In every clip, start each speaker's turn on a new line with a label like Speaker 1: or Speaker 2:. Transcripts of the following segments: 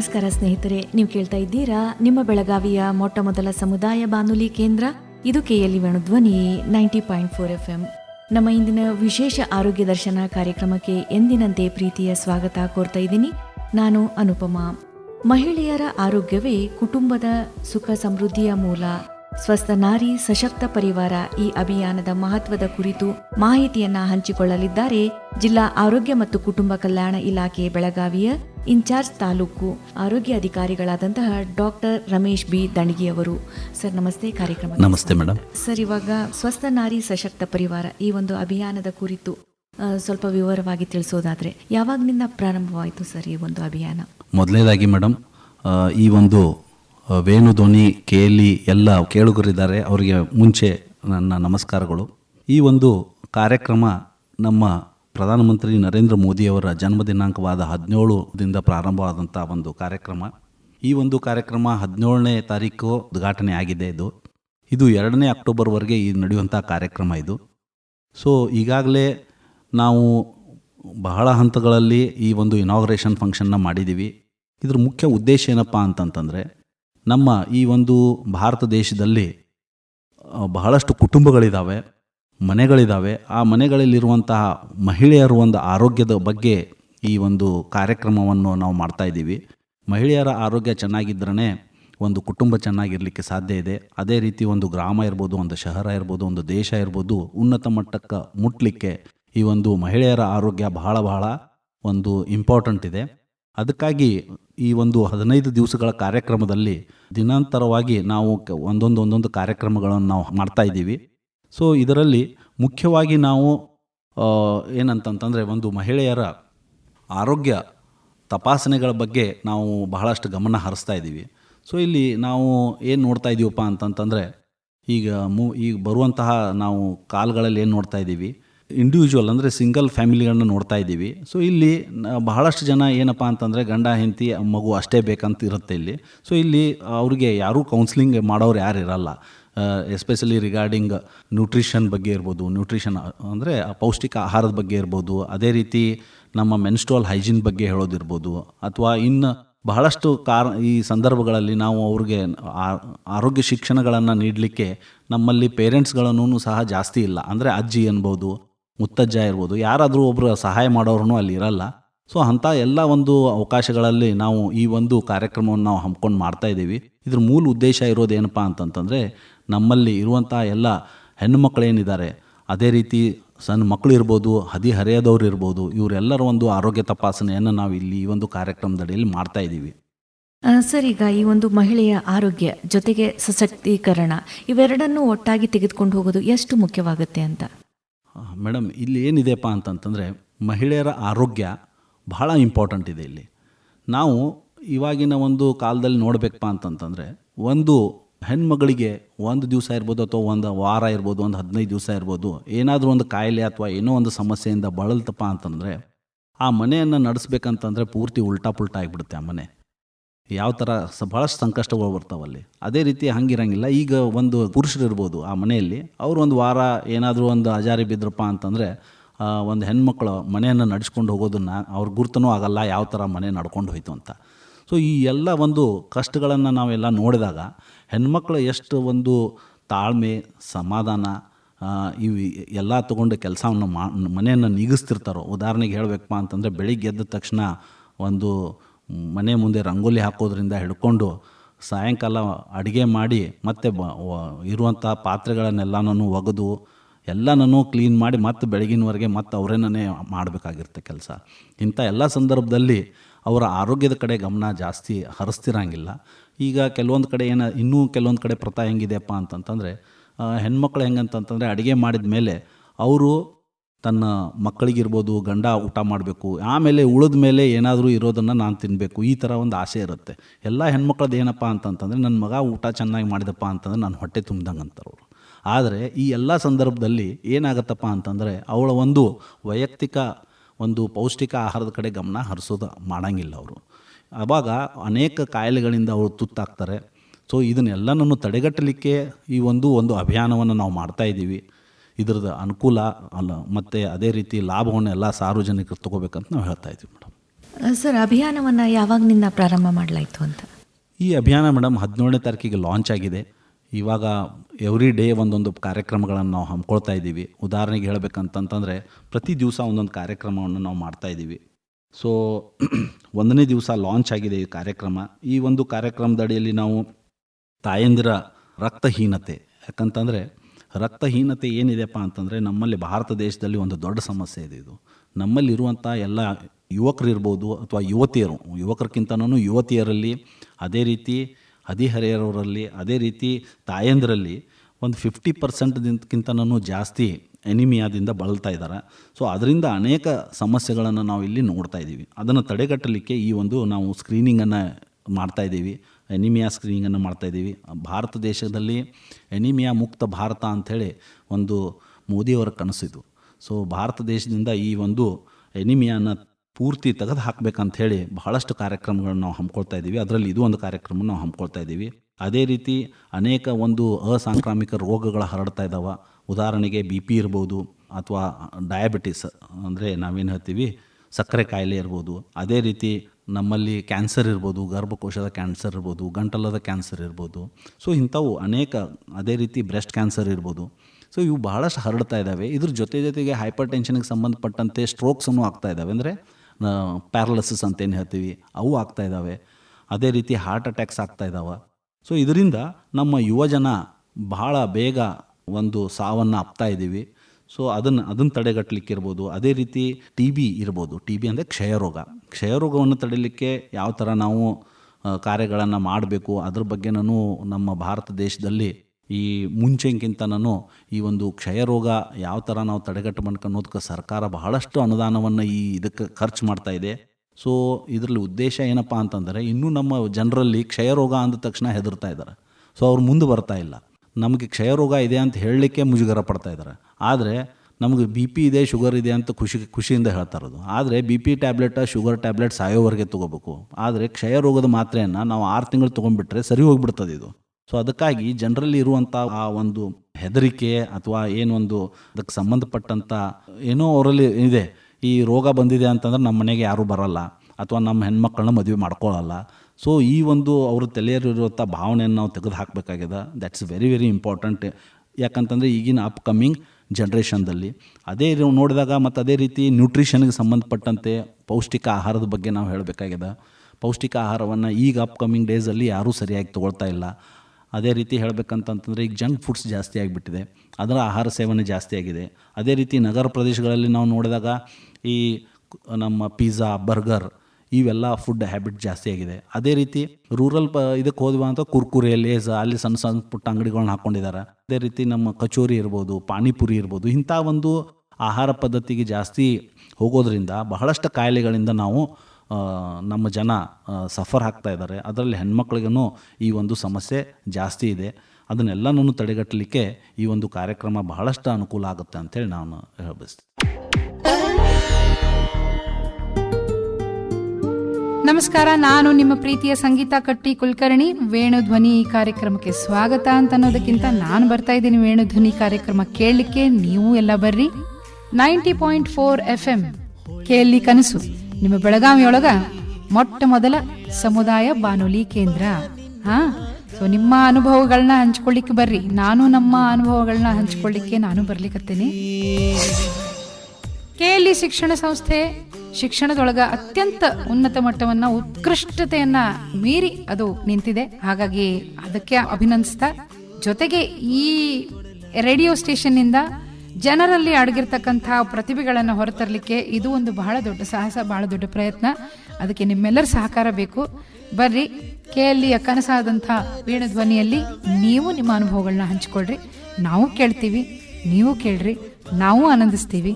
Speaker 1: ನಮಸ್ಕಾರ ಸ್ನೇಹಿತರೆ, ನೀವು ಕೇಳ್ತಾ ಇದ್ದೀರಾ ನಿಮ್ಮ ಬೆಳಗಾವಿಯ ಮೊಟ್ಟ ಮೊದಲ ಸಮುದಾಯ ಬಾನುಲಿ ಕೇಂದ್ರ? ಇದು KLE Dhwani ninety point four F M ನಮ್ಮ ಇಂದಿನ ವಿಶೇಷ ಆರೋಗ್ಯ ದರ್ಶನ ಕಾರ್ಯಕ್ರಮಕ್ಕೆ ಎಂದಿನಂತೆ ಪ್ರೀತಿಯ ಸ್ವಾಗತ ಕೋರ್ತಾ ಇದ್ದೀನಿ. ನಾನು ಅನುಪಮಾ. ಮಹಿಳೆಯರ ಆರೋಗ್ಯವೇ ಕುಟುಂಬದ ಸುಖ ಸಮೃದ್ಧಿಯ ಮೂಲ. ಸ್ವಸ್ಥ ನಾರಿ ಸಶಕ್ತ ಪರಿವಾರ ಈ ಅಭಿಯಾನದ ಮಹತ್ವದ ಕುರಿತು ಮಾಹಿತಿಯನ್ನ ಹಂಚಿಕೊಳ್ಳಲಿದ್ದಾರೆ ಜಿಲ್ಲಾ ಆರೋಗ್ಯ ಮತ್ತು ಕುಟುಂಬ ಕಲ್ಯಾಣ ಇಲಾಖೆ ಬೆಳಗಾವಿಯ ಇನ್ಚಾರ್ಜ್ ತಾಲೂಕು ಆರೋಗ್ಯ ಅಧಿಕಾರಿಗಳಾದಂತಹ ಡಾಕ್ಟರ್ ರಮೇಶ್ ಬಿ. ದಂಡಗಿಯವರು ಸರ್ ನಮಸ್ತೆ. ಕಾರ್ಯಕ್ರಮ
Speaker 2: ನಮಸ್ತೆ ಮೇಡಮ್.
Speaker 1: ಸರ್ ಇವಾಗ ಸ್ವಸ್ಥ ನಾರಿ ಸಶಕ್ತ ಪರಿವಾರ ಈ ಒಂದು ಅಭಿಯಾನದ ಕುರಿತು ಸ್ವಲ್ಪ ವಿವರವಾಗಿ ತಿಳಿಸೋದಾದ್ರೆ ಯಾವಾಗನಿಂದ ಪ್ರಾರಂಭವಾಯಿತು ಸರ್ ಈ ಒಂದು ಅಭಿಯಾನ?
Speaker 2: ಮೊದಲನೇದಾಗಿ ಮೇಡಮ್ ಈ ಒಂದು ಆ, ವೇಣುಧ್ವನಿ ಕೇಲಿ ಎಲ್ಲ ಕೇಳುಗರಿದ್ದಾರೆ. ಅವರಿಗೆ ಮುಂಚೆ ನನ್ನ ನಮಸ್ಕಾರಗಳು. ಈ ಒಂದು ಕಾರ್ಯಕ್ರಮ ನಮ್ಮ ಪ್ರಧಾನಮಂತ್ರಿ ನರೇಂದ್ರ ಮೋದಿಯವರ ಜನ್ಮ ದಿನಾಂಕವಾದ ಹದಿನೇಳುದಿಂದ ಪ್ರಾರಂಭವಾದಂಥ ಒಂದು ಕಾರ್ಯಕ್ರಮ. ಈ ಒಂದು ಕಾರ್ಯಕ್ರಮ ಹದಿನೇಳನೇ ತಾರೀಕು ಉದ್ಘಾಟನೆ ಆಗಿದೆ ಇದು. ಇದು ಎರಡನೇ ಅಕ್ಟೋಬರ್ವರೆಗೆ ಈ ನಡೆಯುವಂಥ ಕಾರ್ಯಕ್ರಮ ಇದು. ಸೊ ಈಗಾಗಲೇ ನಾವು ಬಹಳ ಹಂತಗಳಲ್ಲಿ ಈ ಒಂದು ಇನಾಗ್ರೇಷನ್ ಫಂಕ್ಷನ್ನ ಮಾಡಿದ್ದೀವಿ ಇದ್ರ ಮುಖ್ಯ ಉದ್ದೇಶ ಏನಪ್ಪ ಅಂತಂತಂದರೆ ನಮ್ಮ ಈ ಒಂದು ಭಾರತ ದೇಶದಲ್ಲಿ ಬಹಳಷ್ಟು ಕುಟುಂಬಗಳಿದ್ದಾವೆ ಮನೆಗಳಿದ್ದಾವೆ ಆ ಮನೆಗಳಲ್ಲಿರುವಂತಹ ಮಹಿಳೆಯರ ಒಂದು ಆರೋಗ್ಯದ ಬಗ್ಗೆ ಈ ಒಂದು ಕಾರ್ಯಕ್ರಮವನ್ನು ನಾವು ಮಾಡ್ತಾ ಇದ್ದೀವಿ. ಮಹಿಳೆಯರ ಆರೋಗ್ಯ ಚೆನ್ನಾಗಿದ್ದರೆ ಒಂದು ಕುಟುಂಬ ಚೆನ್ನಾಗಿರಲಿಕ್ಕೆ ಸಾಧ್ಯ ಇದೆ. ಅದೇ ರೀತಿ ಒಂದು ಗ್ರಾಮ ಇರ್ಬೋದು, ಒಂದು ಶಹರ ಇರ್ಬೋದು, ಒಂದು ದೇಶ ಇರ್ಬೋದು, ಉನ್ನತ ಮಟ್ಟಕ್ಕೆ ಮುಟ್ಟಲಿಕ್ಕೆ ಈ ಒಂದು ಮಹಿಳೆಯರ ಆರೋಗ್ಯ ಬಹಳ ಬಹಳ ಒಂದು ಇಂಪಾರ್ಟೆಂಟ್ ಇದೆ. ಅದಕ್ಕಾಗಿ ಈ ಒಂದು ಹದಿನೈದು ದಿವಸಗಳ ಕಾರ್ಯಕ್ರಮದಲ್ಲಿ ದಿನಾಂತರವಾಗಿ ನಾವು ಒಂದೊಂದು ಒಂದೊಂದು ಕಾರ್ಯಕ್ರಮಗಳನ್ನು ನಾವು ಮಾಡ್ತಾ ಇದ್ದೀವಿ. ಸೊ ಇದರಲ್ಲಿ ಮುಖ್ಯವಾಗಿ ನಾವು ಏನಂತಂತಂದರೆ ಒಂದು ಮಹಿಳೆಯರ ಆರೋಗ್ಯ ತಪಾಸಣೆಗಳ ಬಗ್ಗೆ ನಾವು ಬಹಳಷ್ಟು ಗಮನ ಹರಿಸ್ತಾ ಇದ್ದೀವಿ. ಸೊ ಇಲ್ಲಿ ನಾವು ಏನು ನೋಡ್ತಾ ಇದ್ದೀವಪ್ಪ ಅಂತಂತಂದರೆ ಈಗ ಮು, ಈಗ ಬರುವಂತಹ ನಾವು ಕಾಲ್ಗಳಲ್ಲಿ ಏನು ನೋಡ್ತಾ ಇದ್ದೀವಿ? ಇಂಡಿವಿಜುವಲ್ ಅಂದರೆ ಸಿಂಗಲ್ ಫ್ಯಾಮಿಲಿಗಳನ್ನ ನೋಡ್ತಾ ಇದ್ದೀವಿ. ಸೊ ಇಲ್ಲಿ ಬಹಳಷ್ಟು ಜನ ಏನಪ್ಪ ಅಂತಂದರೆ ಗಂಡ, ಹೆಂಡತಿ, ಮಗು ಅಷ್ಟೇ ಬೇಕಂತ ಇರುತ್ತೆ ಇಲ್ಲಿ. ಸೊ ಇಲ್ಲಿ ಅವ್ರಿಗೆ ಯಾರೂ ಕೌನ್ಸಿಲಿಂಗ್ ಮಾಡೋರು ಯಾರು ಇರಲ್ಲ. ಎಸ್ಪೆಷಲಿ ರಿಗಾರ್ಡಿಂಗ್ ನ್ಯೂಟ್ರಿಷನ್ ಬಗ್ಗೆ ಇರ್ಬೋದು ನ್ಯೂಟ್ರಿಷನ್ ಅಂದರೆ ಪೌಷ್ಟಿಕ ಆಹಾರದ ಬಗ್ಗೆ ಇರ್ಬೋದು, ಅದೇ ರೀತಿ ನಮ್ಮ ಮೆನ್ಸ್ಟ್ರಲ್ ಹೈಜೀನ್ ಬಗ್ಗೆ ಹೇಳೋದಿರ್ಬೋದು, ಅಥವಾ ಇನ್ನು ಬಹಳಷ್ಟು ಕಾರ, ಈ ಸಂದರ್ಭಗಳಲ್ಲಿ ನಾವು ಅವ್ರಿಗೆ ಆರೋಗ್ಯ ಶಿಕ್ಷಣಗಳನ್ನು ನೀಡಲಿಕ್ಕೆ ನಮ್ಮಲ್ಲಿ ಪೇರೆಂಟ್ಸ್ಗಳನ್ನು ಸಹ ಜಾಸ್ತಿ ಇಲ್ಲ. ಅಂದರೆ ಅಜ್ಜಿ ಅನ್ಬೋದು ಮುತ್ತಜ್ಜ ಇರ್ಬೋದು, ಯಾರಾದರೂ ಒಬ್ಬರು ಸಹಾಯ ಮಾಡೋರು ಅಲ್ಲಿ ಇರಲ್ಲ. ಸೊ ಅಂಥ ಎಲ್ಲ ಒಂದು ಅವಕಾಶಗಳಲ್ಲಿ ನಾವು ಈ ಒಂದು ಕಾರ್ಯಕ್ರಮವನ್ನು ನಾವು ಹಮ್ಮಿಕೊಂಡು ಮಾಡ್ತಾ ಇದ್ದೀವಿ. ಇದ್ರ ಮೂಲ ಉದ್ದೇಶ ಇರೋದು ಏನಪ್ಪ ಅಂತಂತಂದರೆ, ನಮ್ಮಲ್ಲಿ ಇರುವಂಥ ಎಲ್ಲ ಹೆಣ್ಣು ಮಕ್ಕಳೇನಿದ್ದಾರೆ ಅದೇ ರೀತಿ ಸಣ್ಣ ಮಕ್ಕಳು ಇರ್ಬೋದು ಹದಿಹರೆಯದವ್ರು ಇರ್ಬೋದು, ಇವರೆಲ್ಲರ ಒಂದು ಆರೋಗ್ಯ ತಪಾಸಣೆಯನ್ನು ನಾವು ಇಲ್ಲಿ ಈ ಒಂದು ಕಾರ್ಯಕ್ರಮದಡಿಯಲ್ಲಿ ಮಾಡ್ತಾ ಇದ್ದೀವಿ.
Speaker 1: ಸರ್, ಈಗ ಈ ಒಂದು ಮಹಿಳೆಯ ಆರೋಗ್ಯ ಜೊತೆಗೆ ಸಶಕ್ತೀಕರಣ ಇವೆರಡನ್ನೂ ಒಟ್ಟಾಗಿ ತೆಗೆದುಕೊಂಡು ಹೋಗೋದು ಎಷ್ಟು ಮುಖ್ಯವಾಗುತ್ತೆ ಅಂತ?
Speaker 2: ಮೇಡಮ್, ಇಲ್ಲಿ ಏನಿದೆಪ್ಪ ಅಂತಂತಂದರೆ ಮಹಿಳೆಯರ ಆರೋಗ್ಯ ಬಹಳ ಇಂಪಾರ್ಟೆಂಟ್ ಇದೆ ಇಲ್ಲಿ. ನಾವು ಇವಾಗಿನ ಒಂದು ಕಾಲದಲ್ಲಿ ನೋಡಬೇಕಪ್ಪ ಅಂತಂತಂದರೆ ಒಂದು ಹೆಣ್ಮಗಳಿಗೆ ಒಂದು ದಿವಸ ಇರ್ಬೋದು ಅಥವಾ ಒಂದು ವಾರ ಇರ್ಬೋದು, ಒಂದು ಹದಿನೈದು ದಿವಸ ಇರ್ಬೋದು, ಏನಾದರೂ ಒಂದು ಕಾಯಿಲೆ ಅಥವಾ ಏನೋ ಒಂದು ಸಮಸ್ಯೆಯಿಂದ ಬಳಲ್ತಪ್ಪ ಅಂತಂದರೆ ಆ ಮನೆಯನ್ನು ನಡೆಸ್ಬೇಕಂತಂದರೆ ಪೂರ್ತಿ ಉಲ್ಟಾ ಪುಲ್ಟಾ ಆಗಿಬಿಡುತ್ತೆ ಆ ಮನೆ. ಯಾವ ಥರ ಸ ಭಾಳಷ್ಟು ಸಂಕಷ್ಟಗಳು ಬರ್ತಾವಲ್ಲಿ ಅದೇ ರೀತಿ ಹಂಗಿರಂಗಿಲ್ಲ. ಈಗ ಒಂದು ಪುರುಷರು ಇರ್ಬೋದು ಆ ಮನೆಯಲ್ಲಿ. ಅವರು ಒಂದು ವಾರ ಏನಾದರೂ ಒಂದು ಅಜಾರಿ ಬಿದ್ರಪ್ಪ ಅಂತಂದರೆ ಒಂದು ಹೆಣ್ಮಕ್ಳು ಮನೆಯನ್ನು ನಡೆಸ್ಕೊಂಡು ಹೋಗೋದನ್ನು ಅವ್ರ ಗುರ್ತನೂ ಆಗಲ್ಲ, ಯಾವ ಥರ ಮನೆ ನಡ್ಕೊಂಡು ಹೋಯ್ತು ಅಂತ. ಸೊ, ಈ ಎಲ್ಲ ಒಂದು ಕಷ್ಟಗಳನ್ನು ನಾವೆಲ್ಲ ನೋಡಿದಾಗ ಹೆಣ್ಮಕ್ಳು ಎಷ್ಟು ಒಂದು ತಾಳ್ಮೆ, ಸಮಾಧಾನ ಇವು ಎಲ್ಲ ತೊಗೊಂಡು ಕೆಲಸವನ್ನು ಮಾ, ಮನೆಯನ್ನು ನೀಗಿಸ್ತಿರ್ತಾರೋ, ಉದಾಹರಣೆಗೆ ಹೇಳಬೇಕಪ್ಪ ಅಂತಂದರೆ ಬೆಳಿಗ್ಗೆ ಎದ್ದ ತಕ್ಷಣ ಒಂದು ಮನೆ ಮುಂದೆ ರಂಗೋಲಿ ಹಾಕೋದ್ರಿಂದ ಹಿಡ್ಕೊಂಡು ಸಾಯಂಕಾಲ ಅಡುಗೆ ಮಾಡಿ ಮತ್ತೆ ಇರುವಂಥ ಪಾತ್ರೆಗಳನ್ನೆಲ್ಲನೂ ಒಗೆದು ಎಲ್ಲನೂ ಕ್ಲೀನ್ ಮಾಡಿ ಮತ್ತೆ ಬೆಳಗಿನವರೆಗೆ ಮತ್ತೆ ಅವರೇನೇ ಮಾಡಬೇಕಾಗಿರುತ್ತೆ ಕೆಲಸ. ಇಂಥ ಎಲ್ಲ ಸಂದರ್ಭದಲ್ಲಿ ಅವರ ಆರೋಗ್ಯದ ಕಡೆ ಗಮನ ಜಾಸ್ತಿ ಹರಿಸ್ತಿರಂಗಿಲ್ಲ. ಈಗ ಕೆಲವೊಂದು ಕಡೆ ಏನು, ಇನ್ನೂ ಕೆಲವೊಂದು ಕಡೆ ಪ್ರಥಾ ಹೆಂಗಿದೆಯಪ್ಪ ಅಂತಂತಂದರೆ ಹೆಣ್ಮಕ್ಳು ಹೆಂಗಂತಂತಂದರೆ ಅಡುಗೆ ಮಾಡಿದ ಮೇಲೆ ಅವರು ತನ್ನ ಮಕ್ಕಳಿಗಿರ್ಬೋದು, ಗಂಡ ಊಟ ಮಾಡಬೇಕು, ಆಮೇಲೆ ಉಳಿದ ಮೇಲೆ ಏನಾದರೂ ಇರೋದನ್ನು ನಾನು ತಿನ್ನಬೇಕು ಈ ಥರ ಒಂದು ಆಸೆ ಇರುತ್ತೆ. ಎಲ್ಲ ಹೆಣ್ಮಕ್ಳದ್ದು ಏನಪ್ಪ ಅಂತಂತಂದರೆ ನನ್ನ ಮಗ ಊಟ ಚೆನ್ನಾಗಿ ಮಾಡಿದಪ್ಪ ಅಂತಂದ್ರೆ ನಾನು ಹೊಟ್ಟೆ ತುಂಬ್ದಂಗೆ ಅಂತಾರವ್ರು ಆದರೆ ಈ ಎಲ್ಲ ಸಂದರ್ಭದಲ್ಲಿ ಏನಾಗತ್ತಪ್ಪ ಅಂತಂದರೆ, ಅವಳ ಒಂದು ವೈಯಕ್ತಿಕ ಒಂದು ಪೌಷ್ಟಿಕ ಆಹಾರದ ಕಡೆ ಗಮನ ಹರಿಸೋದು ಮಾಡೋಂಗಿಲ್ಲ ಅವರು. ಆವಾಗ ಅನೇಕ ಕಾಯಿಲೆಗಳಿಂದ ಅವರು ತುತ್ತಾಗ್ತಾರೆ. ಸೊ ಇದನ್ನೆಲ್ಲನೂ ತಡೆಗಟ್ಟಲಿಕ್ಕೆ ಈ ಒಂದು ಒಂದು ಅಭಿಯಾನವನ್ನು ನಾವು ಮಾಡ್ತಾ ಇದ್ದೀವಿ ಇದ್ರದ್ದು ಅನುಕೂಲ ಅಲ್ಲ ಮತ್ತು ಅದೇ ರೀತಿ ಲಾಭವನ್ನು ಎಲ್ಲ ಸಾರ್ವಜನಿಕರು ತಗೋಬೇಕಂತ ನಾವು ಹೇಳ್ತಾ ಇದ್ದೀವಿ ಮೇಡಮ್
Speaker 1: ಸರ್ ಅಭಿಯಾನವನ್ನು ಯಾವಾಗನಿಂದ ಪ್ರಾರಂಭ ಮಾಡಲಾಯಿತು ಅಂತ?
Speaker 2: ಈ ಅಭಿಯಾನ ಮೇಡಮ್ ಹದಿನೇಳನೇ ತಾರೀಕಿಗೆ ಲಾಂಚ್ ಆಗಿದೆ. ಇವಾಗ ಎವ್ರಿ ಡೇ ಒಂದೊಂದು ಕಾರ್ಯಕ್ರಮಗಳನ್ನು ನಾವು ಹಮ್ಮಿಕೊಳ್ತಾ ಇದ್ದೀವಿ. ಉದಾಹರಣೆಗೆ ಹೇಳಬೇಕಂತಂತಂದರೆ ಪ್ರತಿ ದಿವಸ ಒಂದೊಂದು ಕಾರ್ಯಕ್ರಮವನ್ನು ನಾವು ಮಾಡ್ತಾ ಇದ್ದೀವಿ. ಸೊ ಒಂದನೇ ದಿವಸ ಲಾಂಚ್ ಆಗಿದೆ ಈ ಕಾರ್ಯಕ್ರಮ. ಈ ಒಂದು ಕಾರ್ಯಕ್ರಮದ ಅಡಿಯಲ್ಲಿ ನಾವು ತಾಯಂದಿರ ರಕ್ತಹೀನತೆ ಯಾಕಂತಂದರೆ ರಕ್ತಹೀನತೆ ಏನಿದೆಪ್ಪ ಅಂತಂದರೆ ನಮ್ಮಲ್ಲಿ ಭಾರತ ದೇಶದಲ್ಲಿ ಒಂದು ದೊಡ್ಡ ಸಮಸ್ಯೆ ಇದೆ ಇದು. ನಮ್ಮಲ್ಲಿರುವಂಥ ಎಲ್ಲ ಯುವಕರಿರ್ಬೋದು ಅಥವಾ ಯುವತಿಯರು, ಯುವಕರಿಗಿಂತನೂ ಯುವತಿಯರಲ್ಲಿ, ಅದೇ ರೀತಿ ಹದಿಹರೆಯರವರಲ್ಲಿ ಅದೇ ರೀತಿ ತಾಯಂದಿರಲ್ಲಿ ಒಂದು ಫಿಫ್ಟಿ ಪರ್ಸೆಂಟ್ಕಿಂತನೂ ಜಾಸ್ತಿ ಎನಿಮಿಯಾದಿಂದ ಬಳಲ್ತಾ ಇದ್ದಾರೆ. ಸೊ ಅದರಿಂದ ಅನೇಕ ಸಮಸ್ಯೆಗಳನ್ನು ನಾವು ಇಲ್ಲಿ ನೋಡ್ತಾ ಇದ್ದೀವಿ ಅದನ್ನು ತಡೆಗಟ್ಟಲಿಕ್ಕೆ ಈ ಒಂದು ನಾವು ಸ್ಕ್ರೀನಿಂಗನ್ನು ಮಾಡ್ತಾ ಇದ್ದೀವಿ ಎನಿಮಿಯಾ ಸ್ಕ್ರೀನಿಂಗನ್ನು ಮಾಡ್ತಾ ಇದ್ದೀವಿ. ಭಾರತ ದೇಶದಲ್ಲಿ ಎನಿಮಿಯಾ ಮುಕ್ತ ಭಾರತ ಅಂಥೇಳಿ ಒಂದು ಮೋದಿಯವರ ಕನಸಿದು ಸೊ ಭಾರತ ದೇಶದಿಂದ ಈ ಒಂದು ಎನಿಮಿಯಾನ ಪೂರ್ತಿ ತೆಗೆದು ಹಾಕಬೇಕಂಥೇಳಿ ಬಹಳಷ್ಟು ಕಾರ್ಯಕ್ರಮಗಳನ್ನು ನಾವು ಹಮ್ಮಿಕೊಳ್ತಾ ಇದ್ದೀವಿ. ಅದರಲ್ಲಿ ಇದು ಒಂದು ಕಾರ್ಯಕ್ರಮ ನಾವು ಹಮ್ಮಿಕೊಳ್ತಾ ಇದ್ದೀವಿ. ಅದೇ ರೀತಿ ಅನೇಕ ಒಂದು ಅಸಾಂಕ್ರಾಮಿಕ ರೋಗಗಳು ಹರಡ್ತಾ ಇದ್ದಾವೆ ಉದಾಹರಣೆಗೆ ಬಿ ಪಿ ಇರ್ಬೋದು ಅಥವಾ ಡಯಾಬಿಟಿಸ್ ಅಂದರೆ ನಾವೇನು ಹೇಳ್ತೀವಿ? ಸಕ್ಕರೆ ಕಾಯಿಲೆ ಇರ್ಬೋದು. ಅದೇ ರೀತಿ ನಮ್ಮಲ್ಲಿ ಕ್ಯಾನ್ಸರ್ ಇರ್ಬೋದು, ಗರ್ಭಕೋಶದ ಕ್ಯಾನ್ಸರ್ ಇರ್ಬೋದು, ಗಂಟಲದ ಕ್ಯಾನ್ಸರ್ ಇರ್ಬೋದು. ಸೊ ಇಂಥವು ಅನೇಕ, ಅದೇ ರೀತಿ ಬ್ರೆಸ್ಟ್ ಕ್ಯಾನ್ಸರ್ ಇರ್ಬೋದು. ಸೊ ಇವು ಬಹಳಷ್ಟು ಹರಡ್ತಾ ಇದ್ದಾವೆ ಇದ್ರ ಜೊತೆ ಜೊತೆಗೆ ಹೈಪರ್ ಟೆನ್ಷನ್ಗೆ ಸಂಬಂಧಪಟ್ಟಂತೆ ಸ್ಟ್ರೋಕ್ಸನ್ನು ಆಗ್ತಾ ಇದ್ದಾವೆ ಅಂದರೆ ಪ್ಯಾರಲಸಿಸ್ ಅಂತ ಏನು ಹೇಳ್ತೀವಿ, ಅವು ಆಗ್ತಾ ಇದ್ದಾವೆ ಅದೇ ರೀತಿ ಹಾರ್ಟ್ ಅಟ್ಯಾಕ್ಸ್ ಆಗ್ತಾ ಇದ್ದಾವೆ ಸೊ ಇದರಿಂದ ನಮ್ಮ ಯುವಜನ ಬಹಳ ಬೇಗ ಒಂದು ಸಾವನ್ನು ಅಪ್ತಾ ಇದ್ದೀವಿ. ಸೊ ಅದನ್ನು ಅದನ್ನು ತಡೆಗಟ್ಟಲಿಕ್ಕೆ ಇರ್ಬೋದು ಅದೇ ರೀತಿ ಟಿ ಬಿ ಇರ್ಬೋದು. ಟಿ ಬಿ ಅಂದರೆ ಕ್ಷಯರೋಗ. ಕ್ಷಯರೋಗವನ್ನು ತಡೆಯಲಿಕ್ಕೆ ಯಾವ ಥರ ನಾವು ಕಾರ್ಯಗಳನ್ನು ಮಾಡಬೇಕು? ಅದ್ರ ಬಗ್ಗೆ ನಾನು ನಮ್ಮ ಭಾರತ ದೇಶದಲ್ಲಿ ಈ ಮುಂಚೆಗಿಂತನೂ ಈ ಒಂದು ಕ್ಷಯರೋಗ ಯಾವ ಥರ ನಾವು ತಡೆಗಟ್ಟಬೇಕು ಅನ್ನೋದಕ್ಕೆ ಸರ್ಕಾರ ಬಹಳಷ್ಟು ಅನುದಾನವನ್ನು ಈ ಇದಕ್ಕೆ ಖರ್ಚು ಮಾಡ್ತಾ ಇದೆ. ಸೊ ಇದರಲ್ಲಿ ಉದ್ದೇಶ ಏನಪ್ಪ ಅಂತಂದರೆ, ಇನ್ನೂ ನಮ್ಮ ಜನರಲ್ಲಿ ಕ್ಷಯರೋಗ ಅಂದ ತಕ್ಷಣ ಹೆದರ್ತಾ ಇದ್ದಾರೆ. ಸೊ ಅವ್ರು ಮುಂದೆ ಬರ್ತಾ ಇಲ್ಲ. ನಮಗೆ ಕ್ಷಯರೋಗ ಇದೆ ಅಂತ ಹೇಳಲಿಕ್ಕೆ ಮುಜುಗರ ಪಡ್ತಾ ಇದ್ದಾರೆ. ಆದರೆ ನಮಗೆ ಬಿ ಪಿ ಇದೆ, ಶುಗರ್ ಇದೆ ಅಂತ ಖುಷಿ, ಖುಷಿಯಿಂದ ಹೇಳ್ತಾ ಇರೋದು. ಆದರೆ B P tablet, sugar tablet ಸಾಯೋವರೆಗೆ ತೊಗೋಬೇಕು. ಆದರೆ ಕ್ಷಯರೋಗದ ಮಾತ್ರೆಯನ್ನು ನಾವು ಆರು ತಿಂಗಳು ತೊಗೊಂಡ್ಬಿಟ್ರೆ ಸರಿ ಹೋಗಿಬಿಡ್ತದೆ ಇದು. ಸೊ ಅದಕ್ಕಾಗಿ ಜನರಲ್ಲಿ ಇರುವಂಥ ಆ ಒಂದು ಹೆದರಿಕೆ ಅಥವಾ ಏನೊಂದು ಅದಕ್ಕೆ ಸಂಬಂಧಪಟ್ಟಂಥ ಏನೋ ಅವರಲ್ಲಿ ಇದೆ. ಈ ರೋಗ ಬಂದಿದೆ ಅಂತಂದ್ರೆ ನಮ್ಮ ಮನೆಗೆ ಯಾರೂ ಬರಲ್ಲ. ಅಥವಾ ನಮ್ಮ ಹೆಣ್ಮಕ್ಳನ್ನ ಮದುವೆ ಮಾಡ್ಕೊಳ್ಳಲ್ಲ. ಸೊ ಈ ಒಂದು ಅವ್ರ ತಲೆಯಲ್ಲಿರುವಂಥ ಭಾವನೆಯನ್ನು ನಾವು ತೆಗೆದು ಹಾಕಬೇಕಾಗಿದೆ ದ್ಯಾಟ್ಸ್ ವೆರಿ ವೆರಿ ಇಂಪಾರ್ಟೆಂಟ್ ಯಾಕಂತಂದರೆ ಈಗಿನ ಅಪ್ಕಮಿಂಗ್ ಜನ್ರೇಷನ್ದಲ್ಲಿ ಅದೇ ನೋಡಿದಾಗ ಮತ್ತು ಅದೇ ರೀತಿ ನ್ಯೂಟ್ರಿಷನ್ಗೆ ಸಂಬಂಧಪಟ್ಟಂತೆ ಪೌಷ್ಟಿಕ ಆಹಾರದ ಬಗ್ಗೆ ನಾವು ಹೇಳಬೇಕಾಗಿದೆ. ಪೌಷ್ಟಿಕ ಆಹಾರವನ್ನು ಈಗ ಅಪ್ಕಮಿಂಗ್ ಡೇಸಲ್ಲಿ ಯಾರೂ ಸರಿಯಾಗಿ ತೊಗೊಳ್ತಾ ಇಲ್ಲ. ಅದೇ ರೀತಿ ಹೇಳಬೇಕಂತಂತಂದರೆ ಈಗ ಜಂಕ್ ಫುಡ್ಸ್ ಜಾಸ್ತಿ ಆಗಿಬಿಟ್ಟಿದೆ. ಅದರ ಆಹಾರ ಸೇವನೆ ಜಾಸ್ತಿ ಆಗಿದೆ. ಅದೇ ರೀತಿ ನಗರ ಪ್ರದೇಶಗಳಲ್ಲಿ ನಾವು ನೋಡಿದಾಗ ಈ ನಮ್ಮ ಪಿಜ್ಜಾ ಬರ್ಗರ್ ಇವೆಲ್ಲ ಫುಡ್ ಹ್ಯಾಬಿಟ್ ಜಾಸ್ತಿ ಆಗಿದೆ. ಅದೇ ರೀತಿ ರೂರಲ್ ಪ ಇದಕ್ಕೆ ಹೋದ್ವಾ ಅಂತ ಕುರ್ಕುರೆ ಲೇಸ ಅಲ್ಲಿ ಸಣ್ಣ ಸಣ್ಣ ಪುಟ್ಟ ಅಂಗಡಿಗಳನ್ನ ಹಾಕೊಂಡಿದ್ದಾರೆ ಅದೇ ರೀತಿ ನಮ್ಮ ಕಚೋರಿ ಇರ್ಬೋದು, ಪಾನಿಪುರಿ ಇರ್ಬೋದು ಇಂಥ ಒಂದು ಆಹಾರ ಪದ್ಧತಿಗೆ ಜಾಸ್ತಿ ಹೋಗೋದ್ರಿಂದ ಬಹಳಷ್ಟು ಕಾಯಿಲೆಗಳಿಂದ ನಾವು ನಮ್ಮ ಜನ ಸಫರ್ ಆಗ್ತಾ ಇದ್ದಾರೆ. ಅದರಲ್ಲಿ ಹೆಣ್ಮಕ್ಳಿಗೂ ಈ ಒಂದು ಸಮಸ್ಯೆ ಜಾಸ್ತಿ ಇದೆ. ಅದನ್ನೆಲ್ಲನೂ ತಡೆಗಟ್ಟಲಿಕ್ಕೆ ಈ ಒಂದು ಕಾರ್ಯಕ್ರಮ ಬಹಳಷ್ಟು ಅನುಕೂಲ ಆಗುತ್ತೆ ಅಂತೇಳಿ ನಾನು ಹೇಳಬಯಸ್ತೀನಿ.
Speaker 3: ನಮಸ್ಕಾರ, ನಾನು ನಿಮ್ಮ ಪ್ರೀತಿಯ ಸಂಗೀತ ಕಟ್ಟಿ ಕುಲಕರ್ಣಿ. ವೇಣುಧ್ವನಿ ಈ ಕಾರ್ಯಕ್ರಮಕ್ಕೆ ಸ್ವಾಗತ ಅಂತ ಅನ್ನೋದಕ್ಕಿಂತ ನಾನು ಬರ್ತಾ ಇದ್ದೀನಿ ವೇಣುಧ್ವನಿ ಕಾರ್ಯಕ್ರಮ ಕೇಳಲಿಕ್ಕೆ. ನೀವು ಎಲ್ಲ ಬರ್ರಿ. Ninety point four F M ಕೇಳಿ ಕನಸು. ನಿಮ್ಮ ಬೆಳಗಾವಿಯೊಳಗ ಮೊಟ್ಟ ಮೊದಲ ಸಮುದಾಯ ಬಾನುಲಿ ಕೇಂದ್ರ. ಹಾ ಸೊ ನಿಮ್ಮ ಅನುಭವಗಳನ್ನ ಹಂಚ್ಕೊಳ್ಳಿಕ್ಕೆ ಬರ್ರಿ. ನಾನು ನಮ್ಮ ಅನುಭವಗಳನ್ನ ಹಂಚ್ಕೊಳ್ಳಿಕ್ಕೆ ನಾನು ಬರ್ಲಿಕ್ಕತ್ತೇನೆ ಕೆಎಲ್ಇ ಶಿಕ್ಷಣ ಸಂಸ್ಥೆ ಶಿಕ್ಷಣದೊಳಗ ಅತ್ಯಂತ ಉನ್ನತ ಮಟ್ಟವನ್ನ, ಉತ್ಕೃಷ್ಟತೆಯನ್ನ ಮೀರಿ ಅದು ನಿಂತಿದೆ. ಹಾಗಾಗಿ ಅದಕ್ಕೆ ಅಭಿನಂದಿಸ್ತಾ, ಜೊತೆಗೆ ಈ ರೇಡಿಯೋ ಸ್ಟೇಷನ್ನಿಂದ ಜನರಲ್ಲಿ ಅಡಗಿರ್ತಕ್ಕಂಥ ಪ್ರತಿಭೆಗಳನ್ನು ಹೊರತರಲಿಕ್ಕೆ ಇದು ಒಂದು ಬಹಳ ದೊಡ್ಡ ಸಾಹಸ, ಬಹಳ ದೊಡ್ಡ ಪ್ರಯತ್ನ. ಅದಕ್ಕೆ ನಿಮ್ಮೆಲ್ಲರ ಸಹಕಾರ ಬೇಕು. ಬರ್ರಿ ಕೆಎಲ್ಇಯ ಕನಸಾದಂಥ ವೀಣಧ್ವನಿಯಲ್ಲಿ ನೀವು ನಿಮ್ಮ ಅನುಭವಗಳನ್ನ ಹಂಚಿಕೊಳ್ರಿ. ನಾವು ಕೇಳ್ತೀವಿ, ನೀವು ಕೇಳ್ರಿ, ನಾವು ಆನಂದಿಸ್ತೀವಿ.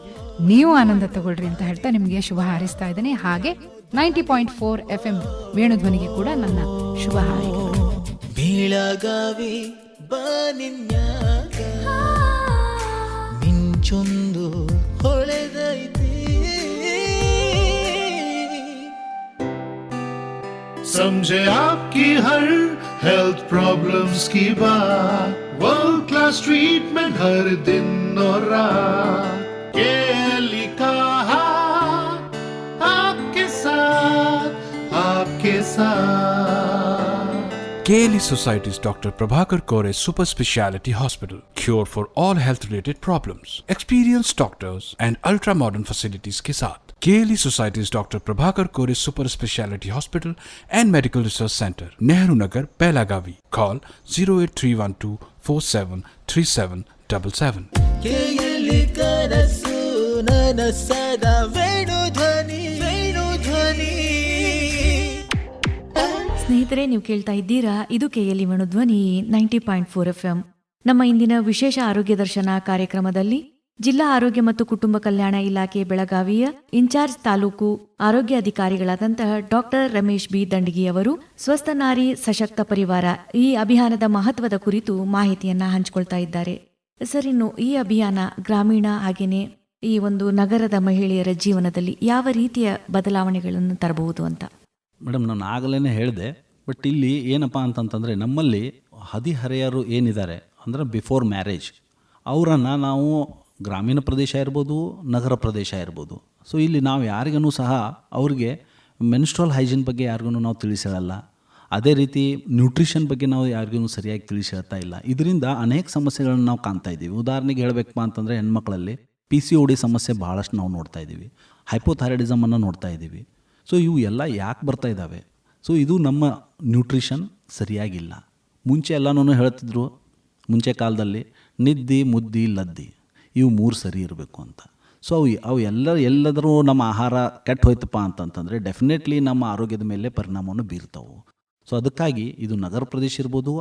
Speaker 3: ನೀವು ಆನಂದ ತಗೊಳ್ರಿ ಅಂತ ಹೇಳ್ತಾ ನಿಮಗೆ ಶುಭ ಹಾರೈಸ್ತಾ ಇದ್ದೇನೆ ಹಾಗೆ ninety point four F M ವೇಣುಧ್ವನಿಗೆ ಕೂಡ ನನ್ನ ಶುಭ ಹಾರೈಕೆಗಳು
Speaker 4: ಬೆಳಗಾವಿ ಬಾನಿನ್ಯಾಗ ಮಿಂಚೊಂದು ಹೊಳೆದೈತಿ
Speaker 5: समझे आपकी हर हेल्थ प्रॉब्लम्स की बात वर्ल्ड क्लास ट्रीटमेंट हर दिन और रात
Speaker 6: KLE Society's Dr. Prabhakar Kore's Super Speciality Hospital, cure for all health related problems, experienced doctors and ultra modern facilities Kisat. साथ Society's societies doctor Prabhakar Kore super Hospital hospital and medical research centre Nehru Nagar Call
Speaker 4: call
Speaker 1: ಸ್ನೇಹಿತರೆ, ನೀವು ಕೇಳ್ತಾ ಇದ್ದೀರಾ, ಇದು KLE Dhwani, ninety point four F M ನಮ್ಮ ಇಂದಿನ ವಿಶೇಷ ಆರೋಗ್ಯ ದರ್ಶನ ಕಾರ್ಯಕ್ರಮದಲ್ಲಿ ಜಿಲ್ಲಾ ಆರೋಗ್ಯ ಮತ್ತು ಕುಟುಂಬ ಕಲ್ಯಾಣ ಇಲಾಖೆ ಬೆಳಗಾವಿಯ ಇನ್ಚಾರ್ಜ್ ತಾಲೂಕು ಆರೋಗ್ಯ ಅಧಿಕಾರಿಗಳಾದಂತಹ ಡಾಕ್ಟರ್ ರಮೇಶ್ ಬಿ. ದಂಡಗಿ ಅವರು ಸ್ವಸ್ಥ ನಾರಿ ಸಶಕ್ತ ಪರಿವಾರ ಈ ಅಭಿಯಾನದ ಮಹತ್ವದ ಕುರಿತು ಮಾಹಿತಿಯನ್ನ ಹಂಚಿಕೊಳ್ತಾ ಇದ್ದಾರೆ. ಸರ್, ಇನ್ನು ಈ ಅಭಿಯಾನ ಗ್ರಾಮೀಣ ಹಾಗೇನೆ ಈ ಒಂದು ನಗರದ ಮಹಿಳೆಯರ ಜೀವನದಲ್ಲಿ ಯಾವ ರೀತಿಯ ಬದಲಾವಣೆಗಳನ್ನು ತರಬಹುದು ಅಂತ?
Speaker 2: ಮೇಡಮ್, ನಾನು ಆಗಲೇ ಹೇಳಿದೆ, ಬಟ್ ಇಲ್ಲಿ ಏನಪ್ಪ ಅಂತಂತಂದರೆ ನಮ್ಮಲ್ಲಿ ಹದಿಹರೆಯರು ಏನಿದ್ದಾರೆ ಅಂದರೆ ಬಿಫೋರ್ ಮ್ಯಾರೇಜ್. ಅವರನ್ನು ನಾವು ಗ್ರಾಮೀಣ ಪ್ರದೇಶ ಇರ್ಬೋದು, ನಗರ ಪ್ರದೇಶ ಇರ್ಬೋದು. ಸೊ ಇಲ್ಲಿ ನಾವು ಯಾರಿಗೂ ಸಹ ಅವ್ರಿಗೆ ಮೆನ್ಸ್ಟ್ರಲ್ ಹೈಜೀನ್ ಬಗ್ಗೆ ಯಾರಿಗೂ ನಾವು ತಿಳಿಸಿರಲ್ಲ. ಅದೇ ರೀತಿ ನ್ಯೂಟ್ರಿಷನ್ ಬಗ್ಗೆ ನಾವು ಯಾರಿಗೂ ಸರಿಯಾಗಿ ತಿಳಿಸಿರ್ತಾ ಇಲ್ಲ. ಇದರಿಂದ ಅನೇಕ ಸಮಸ್ಯೆಗಳನ್ನು ನಾವು ಕಾಣ್ತಾ ಇದ್ದೀವಿ. ಉದಾಹರಣೆಗೆ ಹೇಳಬೇಕಪ್ಪ ಅಂತಂದರೆ ಹೆಣ್ಮಕ್ಳಲ್ಲಿ ಪಿ ಸಿ ಒ ಡಿ ಸಮಸ್ಯೆ ಭಾಳಷ್ಟು ನಾವು ನೋಡ್ತಾ ಇದ್ದೀವಿ. ಹೈಪೋಥೈರಾಯ್ಡಿಸಮನ್ನು ನೋಡ್ತಾ ಇದ್ದೀವಿ. ಸೊ ಇವು ಎಲ್ಲ ಯಾಕೆ ಬರ್ತಾ ಇದ್ದಾವೆ ಸೊ ಇದು ನಮ್ಮ ನ್ಯೂಟ್ರಿಷನ್ ಸರಿಯಾಗಿಲ್ಲ. ಮುಂಚೆ ಎಲ್ಲನೂ ಹೇಳ್ತಿದ್ರು, ಮುಂಚೆ ಕಾಲದಲ್ಲಿ ನಿದ್ದಿ, ಮುದ್ದಿ, ಲದ್ದಿ, ಇವು ಮೂರು ಸರಿ ಇರಬೇಕು ಅಂತ. ಸೊ ಅವು ಅವು ಎಲ್ಲ, ಎಲ್ಲದರೂ ನಮ್ಮ ಆಹಾರ ಕೆಟ್ಟ ಹೋಯ್ತಪ್ಪ ಅಂತಂತಂದರೆ ಡೆಫಿನೆಟ್ಲಿ ನಮ್ಮ ಆರೋಗ್ಯದ ಮೇಲೆ ಪರಿಣಾಮವನ್ನು ಬೀರ್ತಾವೆ. ಸೊ ಅದಕ್ಕಾಗಿ ಇದು ನಗರ ಪ್ರದೇಶ ಇರ್ಬೋದು,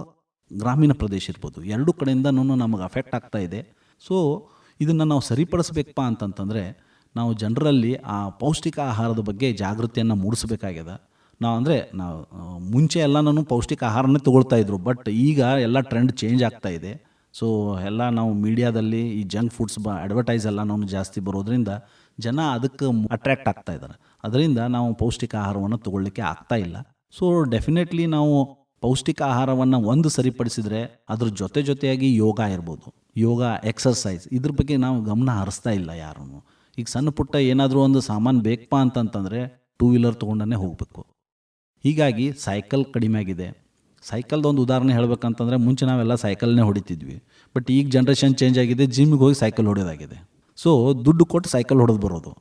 Speaker 2: ಗ್ರಾಮೀಣ ಪ್ರದೇಶ ಇರ್ಬೋದು, ಎರಡೂ ಕಡೆಯಿಂದನೂ ನಮಗೆ ಅಫೆಕ್ಟ್ ಆಗ್ತಾ ಇದೆ. ಸೊ ಇದನ್ನು ನಾವು ಸರಿಪಡಿಸ್ಬೇಕಪ್ಪ ಅಂತಂತಂದರೆ ನಾವು ಜನರಲ್ಲಿ ಆ ಪೌಷ್ಟಿಕ ಆಹಾರದ ಬಗ್ಗೆ ಜಾಗೃತಿಯನ್ನು ಮೂಡಿಸಬೇಕಾಗಿದೆ ನಾವು ಅಂದರೆ ನಾವು ಮುಂಚೆ ಎಲ್ಲ ನಾನು ಪೌಷ್ಟಿಕ ಆಹಾರನೇ ತೊಗೊಳ್ತಾ ಇದ್ರು, ಬಟ್ ಈಗ ಎಲ್ಲ ಟ್ರೆಂಡ್ ಚೇಂಜ್ ಆಗ್ತಾ ಇದೆ. ಸೊ ಎಲ್ಲ ನಾವು ಮೀಡಿಯಾದಲ್ಲಿ ಈ ಜಂಕ್ ಫುಡ್ಸ್ ಬ, ಅಡ್ವರ್ಟೈಸ್ ಎಲ್ಲ ನಾವು ಜಾಸ್ತಿ ಬರೋದ್ರಿಂದ ಜನ ಅದಕ್ಕೆ ಅಟ್ರ್ಯಾಕ್ಟ್ ಆಗ್ತಾ ಇದ್ದಾರೆ ಅದರಿಂದ ನಾವು ಪೌಷ್ಟಿಕ ಆಹಾರವನ್ನು ತೊಗೊಳ್ಳಿಕ್ಕೆ ಆಗ್ತಾ ಇಲ್ಲ. ಸೊ ಡೆಫಿನೆಟ್ಲಿ ನಾವು ಪೌಷ್ಟಿಕ ಆಹಾರವನ್ನು ಒಂದು ಸರಿಪಡಿಸಿದರೆ ಅದ್ರ ಜೊತೆ ಜೊತೆಯಾಗಿ ಯೋಗ ಇರ್ಬೋದು. ಯೋಗ, ಎಕ್ಸರ್ಸೈಸ್ ಇದ್ರ ಬಗ್ಗೆ ನಾವು ಗಮನ ಹರಿಸ್ತಾ ಇಲ್ಲ ಯಾರೂ ಈಗ ಸಣ್ಣ ಪುಟ್ಟ ಏನಾದರೂ ಒಂದು ಸಾಮಾನು ಬೇಕಪ್ಪ ಅಂತಂತಂದರೆ ಟೂ ವೀಲರ್ ತೊಗೊಂಡೇ ಹೋಗಬೇಕು. ಹೀಗಾಗಿ ಸೈಕಲ್ ಕಡಿಮೆ ಆಗಿದೆ. ಸೈಕಲ್ದು ಒಂದು ಉದಾಹರಣೆ ಹೇಳ್ಬೇಕಂತಂದರೆ ಮುಂಚೆ ನಾವೆಲ್ಲ ಸೈಕಲ್ನೇ ಹೊಡಿತಿದ್ವಿ. ಬಟ್ ಈಗ ಜನ್ರೇಷನ್ ಚೇಂಜ್ ಆಗಿದೆ ಜಿಮ್ಗೆ ಹೋಗಿ ಸೈಕಲ್ ಹೊಡೆಯೋದಾಗಿದೆ. ಸೊ ದುಡ್ಡು ಕೊಟ್ಟು ಸೈಕಲ್ ಹೊಡೆದು ಬರೋದು.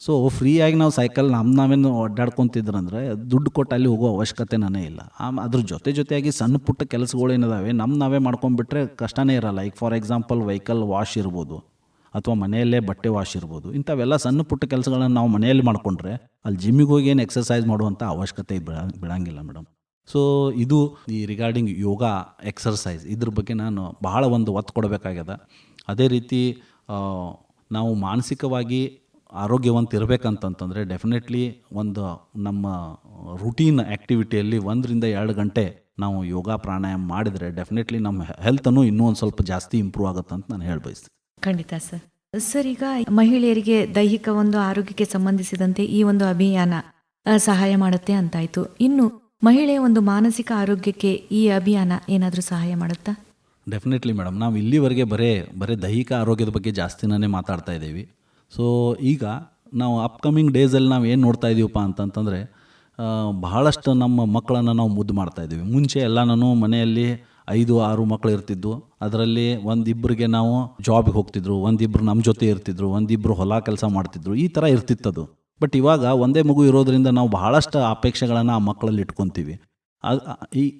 Speaker 2: ಸೊ ಫ್ರೀಯಾಗಿ ನಾವು ಸೈಕಲ್ ನಮ್ಮ ನಾವೇನು ಅಡ್ಡಾಡ್ಕೊತಿದ್ರಂದ್ರೆ ದುಡ್ಡು ಕೊಟ್ಟು ಅಲ್ಲಿ ಹೋಗೋ ಅವಶ್ಯಕತೆ ನಾನೇ ಇಲ್ಲ. ಆಮ್ ಅದ್ರ ಜೊತೆ ಜೊತೆಯಾಗಿ ಸಣ್ಣ ಪುಟ್ಟ ಕೆಲಸಗಳು ಏನಿದಾವೆ ನಮ್ಮ ನಾವೇ ಮಾಡ್ಕೊಂಡ್ಬಿಟ್ರೆ ಕಷ್ಟನೇ ಇರಲ್ಲ. ಈಗ ಫಾರ್ ಎಕ್ಸಾಂಪಲ್ ವೆಹಿಕಲ್ ವಾಶ್ ಇರ್ಬೋದು. ಅಥವಾ ಮನೆಯಲ್ಲೇ ಬಟ್ಟೆ ವಾಶ್ ಇರ್ಬೋದು. ಇಂಥವೆಲ್ಲ ಸಣ್ಣ ಪುಟ್ಟ ಕೆಲಸಗಳನ್ನು ನಾವು ಮನೆಯಲ್ಲಿ ಮಾಡಿಕೊಂಡ್ರೆ ಅಲ್ಲಿ ಜಿಮ್ಮಿಗೆ ಹೋಗಿ ಏನು ಎಕ್ಸಸೈಸ್ ಮಾಡುವಂಥ ಅವಶ್ಯಕತೆ ಬಿಡಂಗಿಲ್ಲ ಮೇಡಮ್ ಸೊ ಇದು ಈ ರಿಗಾರ್ಡಿಂಗ್ ಯೋಗ ಎಕ್ಸರ್ಸೈಸ್ ಇದ್ರ ಬಗ್ಗೆ ನಾನು ಬಹಳ ಒಂದು ಒತ್ತು ಕೊಡಬೇಕಾಗ್ಯದ. ಅದೇ ರೀತಿ ನಾವು ಮಾನಸಿಕವಾಗಿ ಆರೋಗ್ಯವಂತ ಇರಬೇಕಂತಂತಂದರೆ ಡೆಫಿನೆಟ್ಲಿ ಒಂದು ನಮ್ಮ ರುಟೀನ್ ಆ್ಯಕ್ಟಿವಿಟಿಯಲ್ಲಿ ಒಂದರಿಂದ ಎರಡು ಗಂಟೆ ನಾವು ಯೋಗ ಪ್ರಾಣಾಯಾಮ ಮಾಡಿದರೆ ಡೆಫಿನೆಟ್ಲಿ ನಮ್ಮ ಹೆಲ್ತನ್ನು ಇನ್ನೂ ಒಂದು ಸ್ವಲ್ಪ ಜಾಸ್ತಿ ಇಂಪ್ರೂವ್ ಆಗುತ್ತೆ ಅಂತ ನಾನು ಹೇಳಿ ಬಯಸ್ತೀನಿ
Speaker 1: ಖಂಡಿತ ಸರ್. ಸರ್, ಈಗ ಮಹಿಳೆಯರಿಗೆ ದೈಹಿಕ ಒಂದು ಆರೋಗ್ಯಕ್ಕೆ ಸಂಬಂಧಿಸಿದಂತೆ ಈ ಒಂದು ಅಭಿಯಾನ ಸಹಾಯ ಮಾಡುತ್ತೆ ಅಂತಾಯ್ತು. ಇನ್ನು ಮಹಿಳೆಯ ಒಂದು ಮಾನಸಿಕ ಆರೋಗ್ಯಕ್ಕೆ ಈ ಅಭಿಯಾನ ಏನಾದರೂ ಸಹಾಯ ಮಾಡುತ್ತಾ?
Speaker 2: Definitely madam. ನಾವು ಇಲ್ಲಿವರೆಗೆ ಬರೇ, ಬರೀ ದೈಹಿಕ ಆರೋಗ್ಯದ ಬಗ್ಗೆ ಜಾಸ್ತಿನೇ ಮಾತಾಡ್ತಾ ಇದ್ದೀವಿ. ಸೊ, ಈಗ ನಾವು ಅಪ್ಕಮಿಂಗ್ ಡೇಸಲ್ಲಿ ನಾವು ಏನು ನೋಡ್ತಾ ಇದ್ದೀವಪ್ಪ ಅಂತಂತಂದರೆ ಬಹಳಷ್ಟು ನಮ್ಮ ಮಕ್ಕಳನ್ನು ನಾವು ಮುದ್ದು ಮಾಡ್ತಾ ಇದ್ದೀವಿ ಮುಂಚೆ ಎಲ್ಲನೂ ಮನೆಯಲ್ಲಿ ಐದು, ಆರು ಮಕ್ಕಳು ಇರ್ತಿದ್ವು. ಅದರಲ್ಲಿ ಒಂದಿಬ್ಬರಿಗೆ ನಾವು ಜಾಬ್ಗೆ ಹೋಗ್ತಿದ್ರು ಒಂದಿಬ್ಬರು ನಮ್ಮ ಜೊತೆ ಇರ್ತಿದ್ರು ಒಂದಿಬ್ಬರು ಹೊಲ ಕೆಲಸ ಮಾಡ್ತಿದ್ರು, ಈ ಥರ ಇರ್ತಿತ್ತದು. ಬಟ್ ಇವಾಗ ಒಂದೇ ಮಗು ಇರೋದ್ರಿಂದ ನಾವು ಬಹಳಷ್ಟು ಅಪೇಕ್ಷೆಗಳನ್ನು ಆ ಮಕ್ಕಳಲ್ಲಿ ಇಟ್ಕೊತೀವಿ.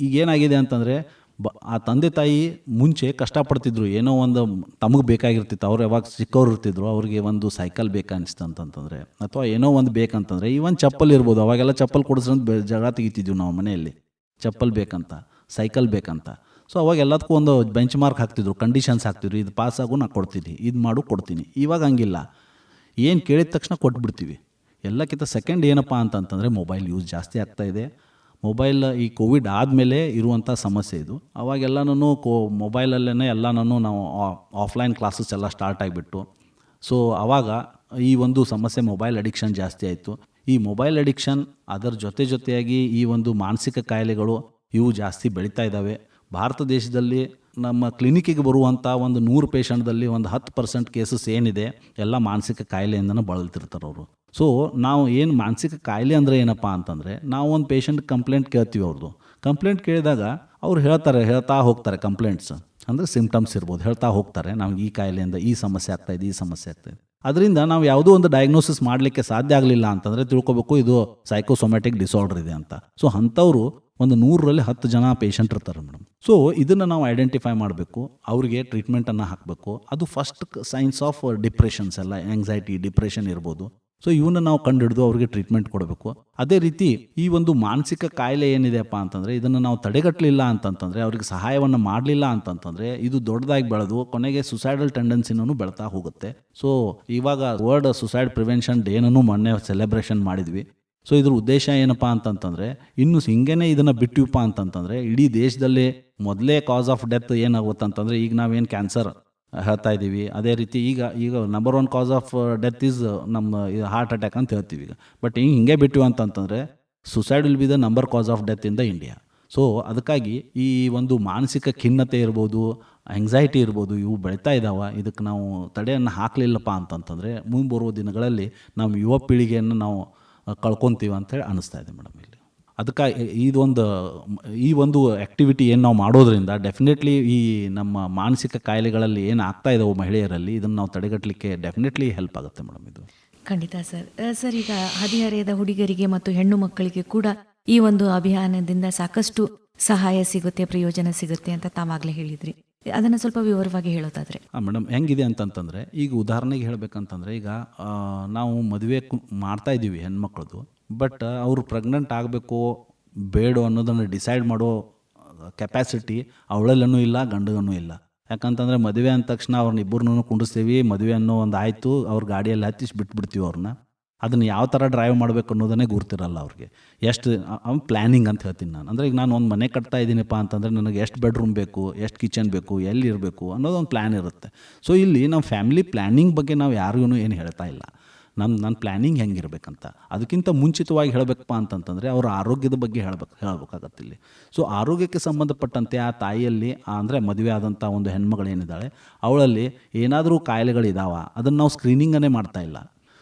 Speaker 2: ಈಗ ಏನಾಗಿದೆ ಅಂತಂದರೆ, ಬ, ಆ ತಂದೆ ತಾಯಿ ಮುಂಚೆ ಕಷ್ಟಪಡ್ತಿದ್ರು. ಏನೋ ಒಂದು ತಮಗೆ ಬೇಕಾಗಿರ್ತಿತ್ತು. ಅವ್ರು ಯಾವಾಗ ಚಿಕ್ಕವ್ರು ಇರ್ತಿದ್ರು, ಅವ್ರಿಗೆ ಒಂದು ಸೈಕಲ್ ಬೇಕನ್ನಿಸ್ತು ಅಂತಂತಂದರೆ, ಅಥವಾ ಏನೋ ಒಂದು ಬೇಕಂತಂದರೆ ಒಂದು ಚಪ್ಪಲ್ ಇರ್ಬೋದು. ಅವಾಗೆಲ್ಲ ಚಪ್ಪಲ್ ಕೊಡಿಸ್ರಂತ ಜಗಳ ತೆಗಿತಿದ್ವಿ ನಾವು ಮನೆಯಲ್ಲಿ. ಚಪ್ಪಲ್ ಬೇಕಂತ ಸೈಕಲ್ ಬೇಕಂತ. ಸೊ ಅವಾಗ ಎಲ್ಲದಕ್ಕೂ ಒಂದು ಬೆಂಚ್ ಮಾರ್ಕ್ ಹಾಕ್ತಿದ್ರು ಕಂಡೀಷನ್ಸ್ ಹಾಕ್ತಿದ್ರು. ಇದು ಪಾಸ್ ಆಗು ನಾನು ಕೊಡ್ತೀನಿ. ಇದು ಮಾಡು, ಕೊಡ್ತೀನಿ. ಇವಾಗ ಹಂಗಿಲ್ಲ. ಏನು ಕೇಳಿದ ತಕ್ಷಣ ಕೊಟ್ಬಿಡ್ತೀವಿ. ಎಲ್ಲಕ್ಕಿಂತ ಸೆಕೆಂಡ್ ಏನಪ್ಪ ಅಂತಂತಂದರೆ ಮೊಬೈಲ್ ಯೂಸ್ ಜಾಸ್ತಿ ಆಗ್ತಾ ಇದೆ. ಮೊಬೈಲ್ ಈ ಕೋವಿಡ್ ಆದಮೇಲೆ ಇರುವಂಥ ಸಮಸ್ಯೆ ಇದು. ಅವಾಗೆಲ್ಲನೂ ಕೋ ಮೊಬೈಲಲ್ಲೇ ಎಲ್ಲನೂ ನಾವು ಆಫ್ಲೈನ್ ಕ್ಲಾಸಸ್ ಎಲ್ಲ ಸ್ಟಾರ್ಟ್ ಆಗಿಬಿಟ್ಟು. ಸೊ ಆವಾಗ ಈ ಒಂದು ಸಮಸ್ಯೆ ಮೊಬೈಲ್ ಅಡಿಕ್ಷನ್ ಜಾಸ್ತಿ ಆಯಿತು. ಈ ಮೊಬೈಲ್ ಅಡಿಕ್ಷನ್ ಅದರ ಜೊತೆ ಜೊತೆಯಾಗಿ ಈ ಒಂದು ಮಾನಸಿಕ ಕಾಯಿಲೆಗಳು ಇವು ಜಾಸ್ತಿ ಬೆಳೀತಾ ಇದ್ದಾವೆ ಭಾರತ ದೇಶದಲ್ಲಿ ನಮ್ಮ ಕ್ಲಿನಿಕ್ಕಿಗೆ ಬರುವಂಥ ಒಂದು ನೂರು ಪೇಷಂಟ್ದಲ್ಲಿ ಒಂದು ಹತ್ತು ಪರ್ಸೆಂಟ್ ಕೇಸಸ್ ಏನಿದೆ, ಎಲ್ಲ ಮಾನಸಿಕ ಕಾಯಿಲೆಯಿಂದನೂ ಬಳಲ್ತಿರ್ತಾರೆ ಅವರು. ಸೊ ನಾವು ಏನು ಮಾನಸಿಕ ಕಾಯಿಲೆ ಅಂದರೆ ಏನಪ್ಪ ಅಂತಂದರೆ, ನಾವು ಒಂದು ಪೇಷಂಟ್ ಕಂಪ್ಲೇಂಟ್ ಕೇಳ್ತೀವಿ ಅವ್ರದ್ದು ಕಂಪ್ಲೇಂಟ್ ಕೇಳಿದಾಗ ಅವ್ರು ಹೇಳ್ತಾರೆ, ಹೇಳ್ತಾ ಹೋಗ್ತಾರೆ ಕಂಪ್ಲೇಂಟ್ಸ್ ಅಂದರೆ ಸಿಂಪ್ಟಮ್ಸ್ ಇರ್ಬೋದು, ಹೇಳ್ತಾ ಹೋಗ್ತಾರೆ, ನಮ್ಗೆ ಈ ಕಾಯಿಲೆಯಿಂದ ಈ ಸಮಸ್ಯೆ ಆಗ್ತಾಯಿದೆ ಈ ಸಮಸ್ಯೆ ಆಗ್ತಾಯಿದೆ ಅದರಿಂದ ನಾವು ಯಾವುದೋ ಒಂದು ಡಯಾಗ್ನೋಸಿಸ್ ಮಾಡಲಿಕ್ಕೆ ಸಾಧ್ಯ ಆಗಲಿಲ್ಲ ಅಂತಂದರೆ ತಿಳ್ಕೊಬೇಕು, ಇದು ಸೈಕೋಸೊಮ್ಯಾಟಿಕ್ ಡಿಸಾರ್ಡರ್ ಇದೆ ಅಂತ. ಸೊ ಅಂಥವ್ರು ಒಂದು ನೂರರಲ್ಲಿ ಹತ್ತು ಜನ ಪೇಷಂಟ್ ಇರ್ತಾರೆ ಮೇಡಮ್. ಸೊ ಇದನ್ನು ನಾವು ಐಡೆಂಟಿಫೈ ಮಾಡಬೇಕು, ಅವರಿಗೆ ಟ್ರೀಟ್ಮೆಂಟನ್ನು ಹಾಕಬೇಕು. ಅದು ಫಸ್ಟ್ ಸೈನ್ಸ್ ಆಫ್ ಡಿಪ್ರೆಷನ್ಸ್ ಎಲ್ಲ ಆಂಗ್ಸೈಟಿ ಡಿಪ್ರೆಷನ್ ಇರ್ಬೋದು. ಸೊ ಇವನ್ನ ನಾವು ಕಂಡುಹಿಡಿದು ಅವ್ರಿಗೆ ಟ್ರೀಟ್ಮೆಂಟ್ ಕೊಡಬೇಕು. ಅದೇ ರೀತಿ ಈ ಒಂದು ಮಾನಸಿಕ ಕಾಯಿಲೆ ಏನಿದೆಯಪ್ಪ ಅಂತಂದರೆ, ಇದನ್ನು ನಾವು ತಡೆಗಟ್ಟಲಿಲ್ಲ ಅಂತಂತಂದರೆ, ಅವ್ರಿಗೆ ಸಹಾಯವನ್ನು ಮಾಡಲಿಲ್ಲ ಅಂತಂತಂದರೆ, ಇದು ದೊಡ್ಡದಾಗಿ ಬೆಳೆದು ಕೊನೆಗೆ ಸುಸೈಡಲ್ ಟೆಂಡೆನ್ಸಿನೂ ಬೆಳ್ತಾ ಹೋಗುತ್ತೆ. ಸೊ ಇವಾಗ ವರ್ಲ್ಡ್ ಸುಸೈಡ್ ಪ್ರಿವೆನ್ಷನ್ ಡೇನೂ ಮೊನ್ನೆ ಸೆಲೆಬ್ರೇಷನ್ ಮಾಡಿದ್ವಿ. ಸೊ ಇದ್ರ ಉದ್ದೇಶ ಏನಪ್ಪ ಅಂತಂತಂದರೆ, ಇನ್ನು ಹಿಂಗೇನೆ ಇದನ್ನು ಬಿಟ್ಟಿವಪ್ಪ ಅಂತಂತಂದರೆ, ಇಡೀ ದೇಶದಲ್ಲಿ ಮೊದಲೇ ಕಾಸ್ ಆಫ್ ಡೆತ್ ಏನಾಗುತ್ತಂತಂದರೆ, ಈಗ ನಾವೇನು ಕ್ಯಾನ್ಸರ್ ಹೇಳ್ತಾ ಇದ್ದೀವಿ. ಅದೇ ರೀತಿ ಈಗ ಈಗ number one cause of death is ನಮ್ಮ ಹಾರ್ಟ್ ಅಟ್ಯಾಕ್ ಅಂತ ಹೇಳ್ತೀವಿ ಈಗ. ಬಟ್ ಹಿಂಗೆ ಹಿಂಗೆ ಬಿಟ್ಟಿವಿ ಅಂತಂತಂದರೆ suicide will be the number cause of death in the India so ಅದಕ್ಕಾಗಿ ಈ ಒಂದು ಮಾನಸಿಕ ಖಿನ್ನತೆ ಇರ್ಬೋದು ಆಂಗ್ಸೈಟಿ ಇರ್ಬೋದು, ಇವು ಬೆಳೀತಾ ಇದ್ದಾವೆ ಇದಕ್ಕೆ ನಾವು ತಡೆಯನ್ನು ಹಾಕಲಿಲ್ಲಪ್ಪ ಅಂತಂತಂದರೆ, ಮುಂಬರುವ ದಿನಗಳಲ್ಲಿ ನಮ್ಮ ಯುವ ಪೀಳಿಗೆಯನ್ನು ನಾವು ಕಳ್ಕೊತೀವಿ ಅಂತೇಳಿ ಅನ್ನಿಸ್ತಾ ಇದೆ ಮೇಡಮ್ ಇಲ್ಲಿ. ಅದಕ್ಕೆ ಇದೊಂದು ಈ ಒಂದು ಆ್ಯಕ್ಟಿವಿಟಿ ಏನು ನಾವು ಮಾಡೋದ್ರಿಂದ ಡೆಫಿನೆಟ್ಲಿ ಈ ನಮ್ಮ ಮಾನಸಿಕ ಕಾಯಿಲೆಗಳಲ್ಲಿ ಏನು ಆಗ್ತಾ ಇದಾವೆ ಮಹಿಳೆಯರಲ್ಲಿ, ಇದನ್ನು ನಾವು ತಡೆಗಟ್ಟಲಿಕ್ಕೆ ಡೆಫಿನೆಟ್ಲಿ ಹೆಲ್ಪ್ ಆಗುತ್ತೆ ಮೇಡಮ್ ಇದು.
Speaker 1: ಖಂಡಿತ ಸರ್. ಸರ್, ಈಗ ಹದಿಹರೆಯದ ಹುಡುಗರಿಗೆ ಮತ್ತು ಹೆಣ್ಣು ಮಕ್ಕಳಿಗೆ ಕೂಡ ಈ ಒಂದು ಅಭಿಯಾನದಿಂದ ಸಾಕಷ್ಟು ಸಹಾಯ ಸಿಗುತ್ತೆ, ಪ್ರಯೋಜನ ಸಿಗುತ್ತೆ ಅಂತ ತಾವಾಗಲೇ ಹೇಳಿದ್ರಿ. ಅದನ್ನು ಸ್ವಲ್ಪ ವಿವರವಾಗಿ ಹೇಳೋದಾದರೆ.
Speaker 2: ಮೇಡಮ್, ಹೆಂಗಿದೆ ಅಂತಂತಂದರೆ, ಈಗ ಉದಾಹರಣೆಗೆ ಹೇಳಬೇಕಂತಂದರೆ, ಈಗ ನಾವು ಮದುವೆ ಮಾಡ್ತಾ ಇದ್ದೀವಿ ಹೆಣ್ಮಕ್ಳದು, ಬಟ್ ಅವರು ಪ್ರೆಗ್ನೆಂಟ್ ಆಗಬೇಕು ಬೇಡು ಅನ್ನೋದನ್ನು ಡಿಸೈಡ್ ಮಾಡೋ ಕೆಪ್ಯಾಸಿಟಿ ಅವಳಲ್ಲೂ ಇಲ್ಲ, ಗಂಡಗನೂ ಇಲ್ಲ. ಯಾಕಂತಂದರೆ ಮದುವೆ ಅಂದ ತಕ್ಷಣ ಅವ್ರನ್ನ ಇಬ್ಬರನ್ನೂ ಕುಂಡಿಸ್ತೀವಿ, ಮದುವೆ ಅನ್ನೋ ಒಂದು ಆಯಿತು, ಅವ್ರ ಗಾಡಿಯಲ್ಲಿ ಹತ್ತಿಸಿ ಬಿಟ್ಬಿಡ್ತೀವಿ ಅವ್ರನ್ನ. ಅದನ್ನು ಯಾವ ಥರ ಡ್ರೈವ್ ಮಾಡಬೇಕು ಅನ್ನೋದನ್ನೇ ಗುರ್ತಿರಲ್ಲ ಅವ್ರಿಗೆ. ಎಷ್ಟು ಅವ್ನು ಪ್ಲ್ಯಾನಿಂಗ್ ಅಂತ ಹೇಳ್ತೀನಿ ನಾನು. ಅಂದರೆ ಈಗ ನಾನು ಒಂದು ಮನೆ ಕಟ್ತಾ ಇದ್ದೀನಪ್ಪ ಅಂತಂದರೆ ನನಗೆ ಎಷ್ಟು ಬೆಡ್ರೂಮ್ ಬೇಕು, ಎಷ್ಟು ಕಿಚನ್ ಬೇಕು, ಎಲ್ಲಿ ಇರಬೇಕು ಅನ್ನೋದೊಂದು ಪ್ಲ್ಯಾನ್ ಇರುತ್ತೆ. ಸೊ ಇಲ್ಲಿ ನಮ್ಮ ಫ್ಯಾಮಿಲಿ ಪ್ಲ್ಯಾನಿಂಗ್ ಬಗ್ಗೆ ನಾವು ಯಾರಿಗೂ ಏನು ಹೇಳ್ತಾ ಇಲ್ಲ. ನಮ್ಮ ನನ್ನ ಪ್ಲ್ಯಾನಿಂಗ್ ಹೆಂಗಿರ್ಬೇಕಂತ. ಅದಕ್ಕಿಂತ ಮುಂಚಿತವಾಗಿ ಹೇಳಬೇಕಪ್ಪ ಅಂತಂತಂದರೆ ಅವರ ಆರೋಗ್ಯದ ಬಗ್ಗೆ ಹೇಳಬೇಕು, ಹೇಳಬೇಕಾಗತ್ತೆ ಇಲ್ಲಿ. ಸೊ ಆರೋಗ್ಯಕ್ಕೆ ಸಂಬಂಧಪಟ್ಟಂತೆ ಆ ತಾಯಿಯಲ್ಲಿ ಅಂದರೆ ಮದುವೆ ಆದಂಥ ಒಂದು ಹೆಣ್ಮಗಳೇನಿದ್ದಾಳೆ, ಅವಳಲ್ಲಿ ಏನಾದರೂ ಕಾಯಿಲೆಗಳಿದಾವ, ಅದನ್ನು ನಾವು ಸ್ಕ್ರೀನಿಂಗನ್ನೇ ಮಾಡ್ತಾ ಇಲ್ಲ.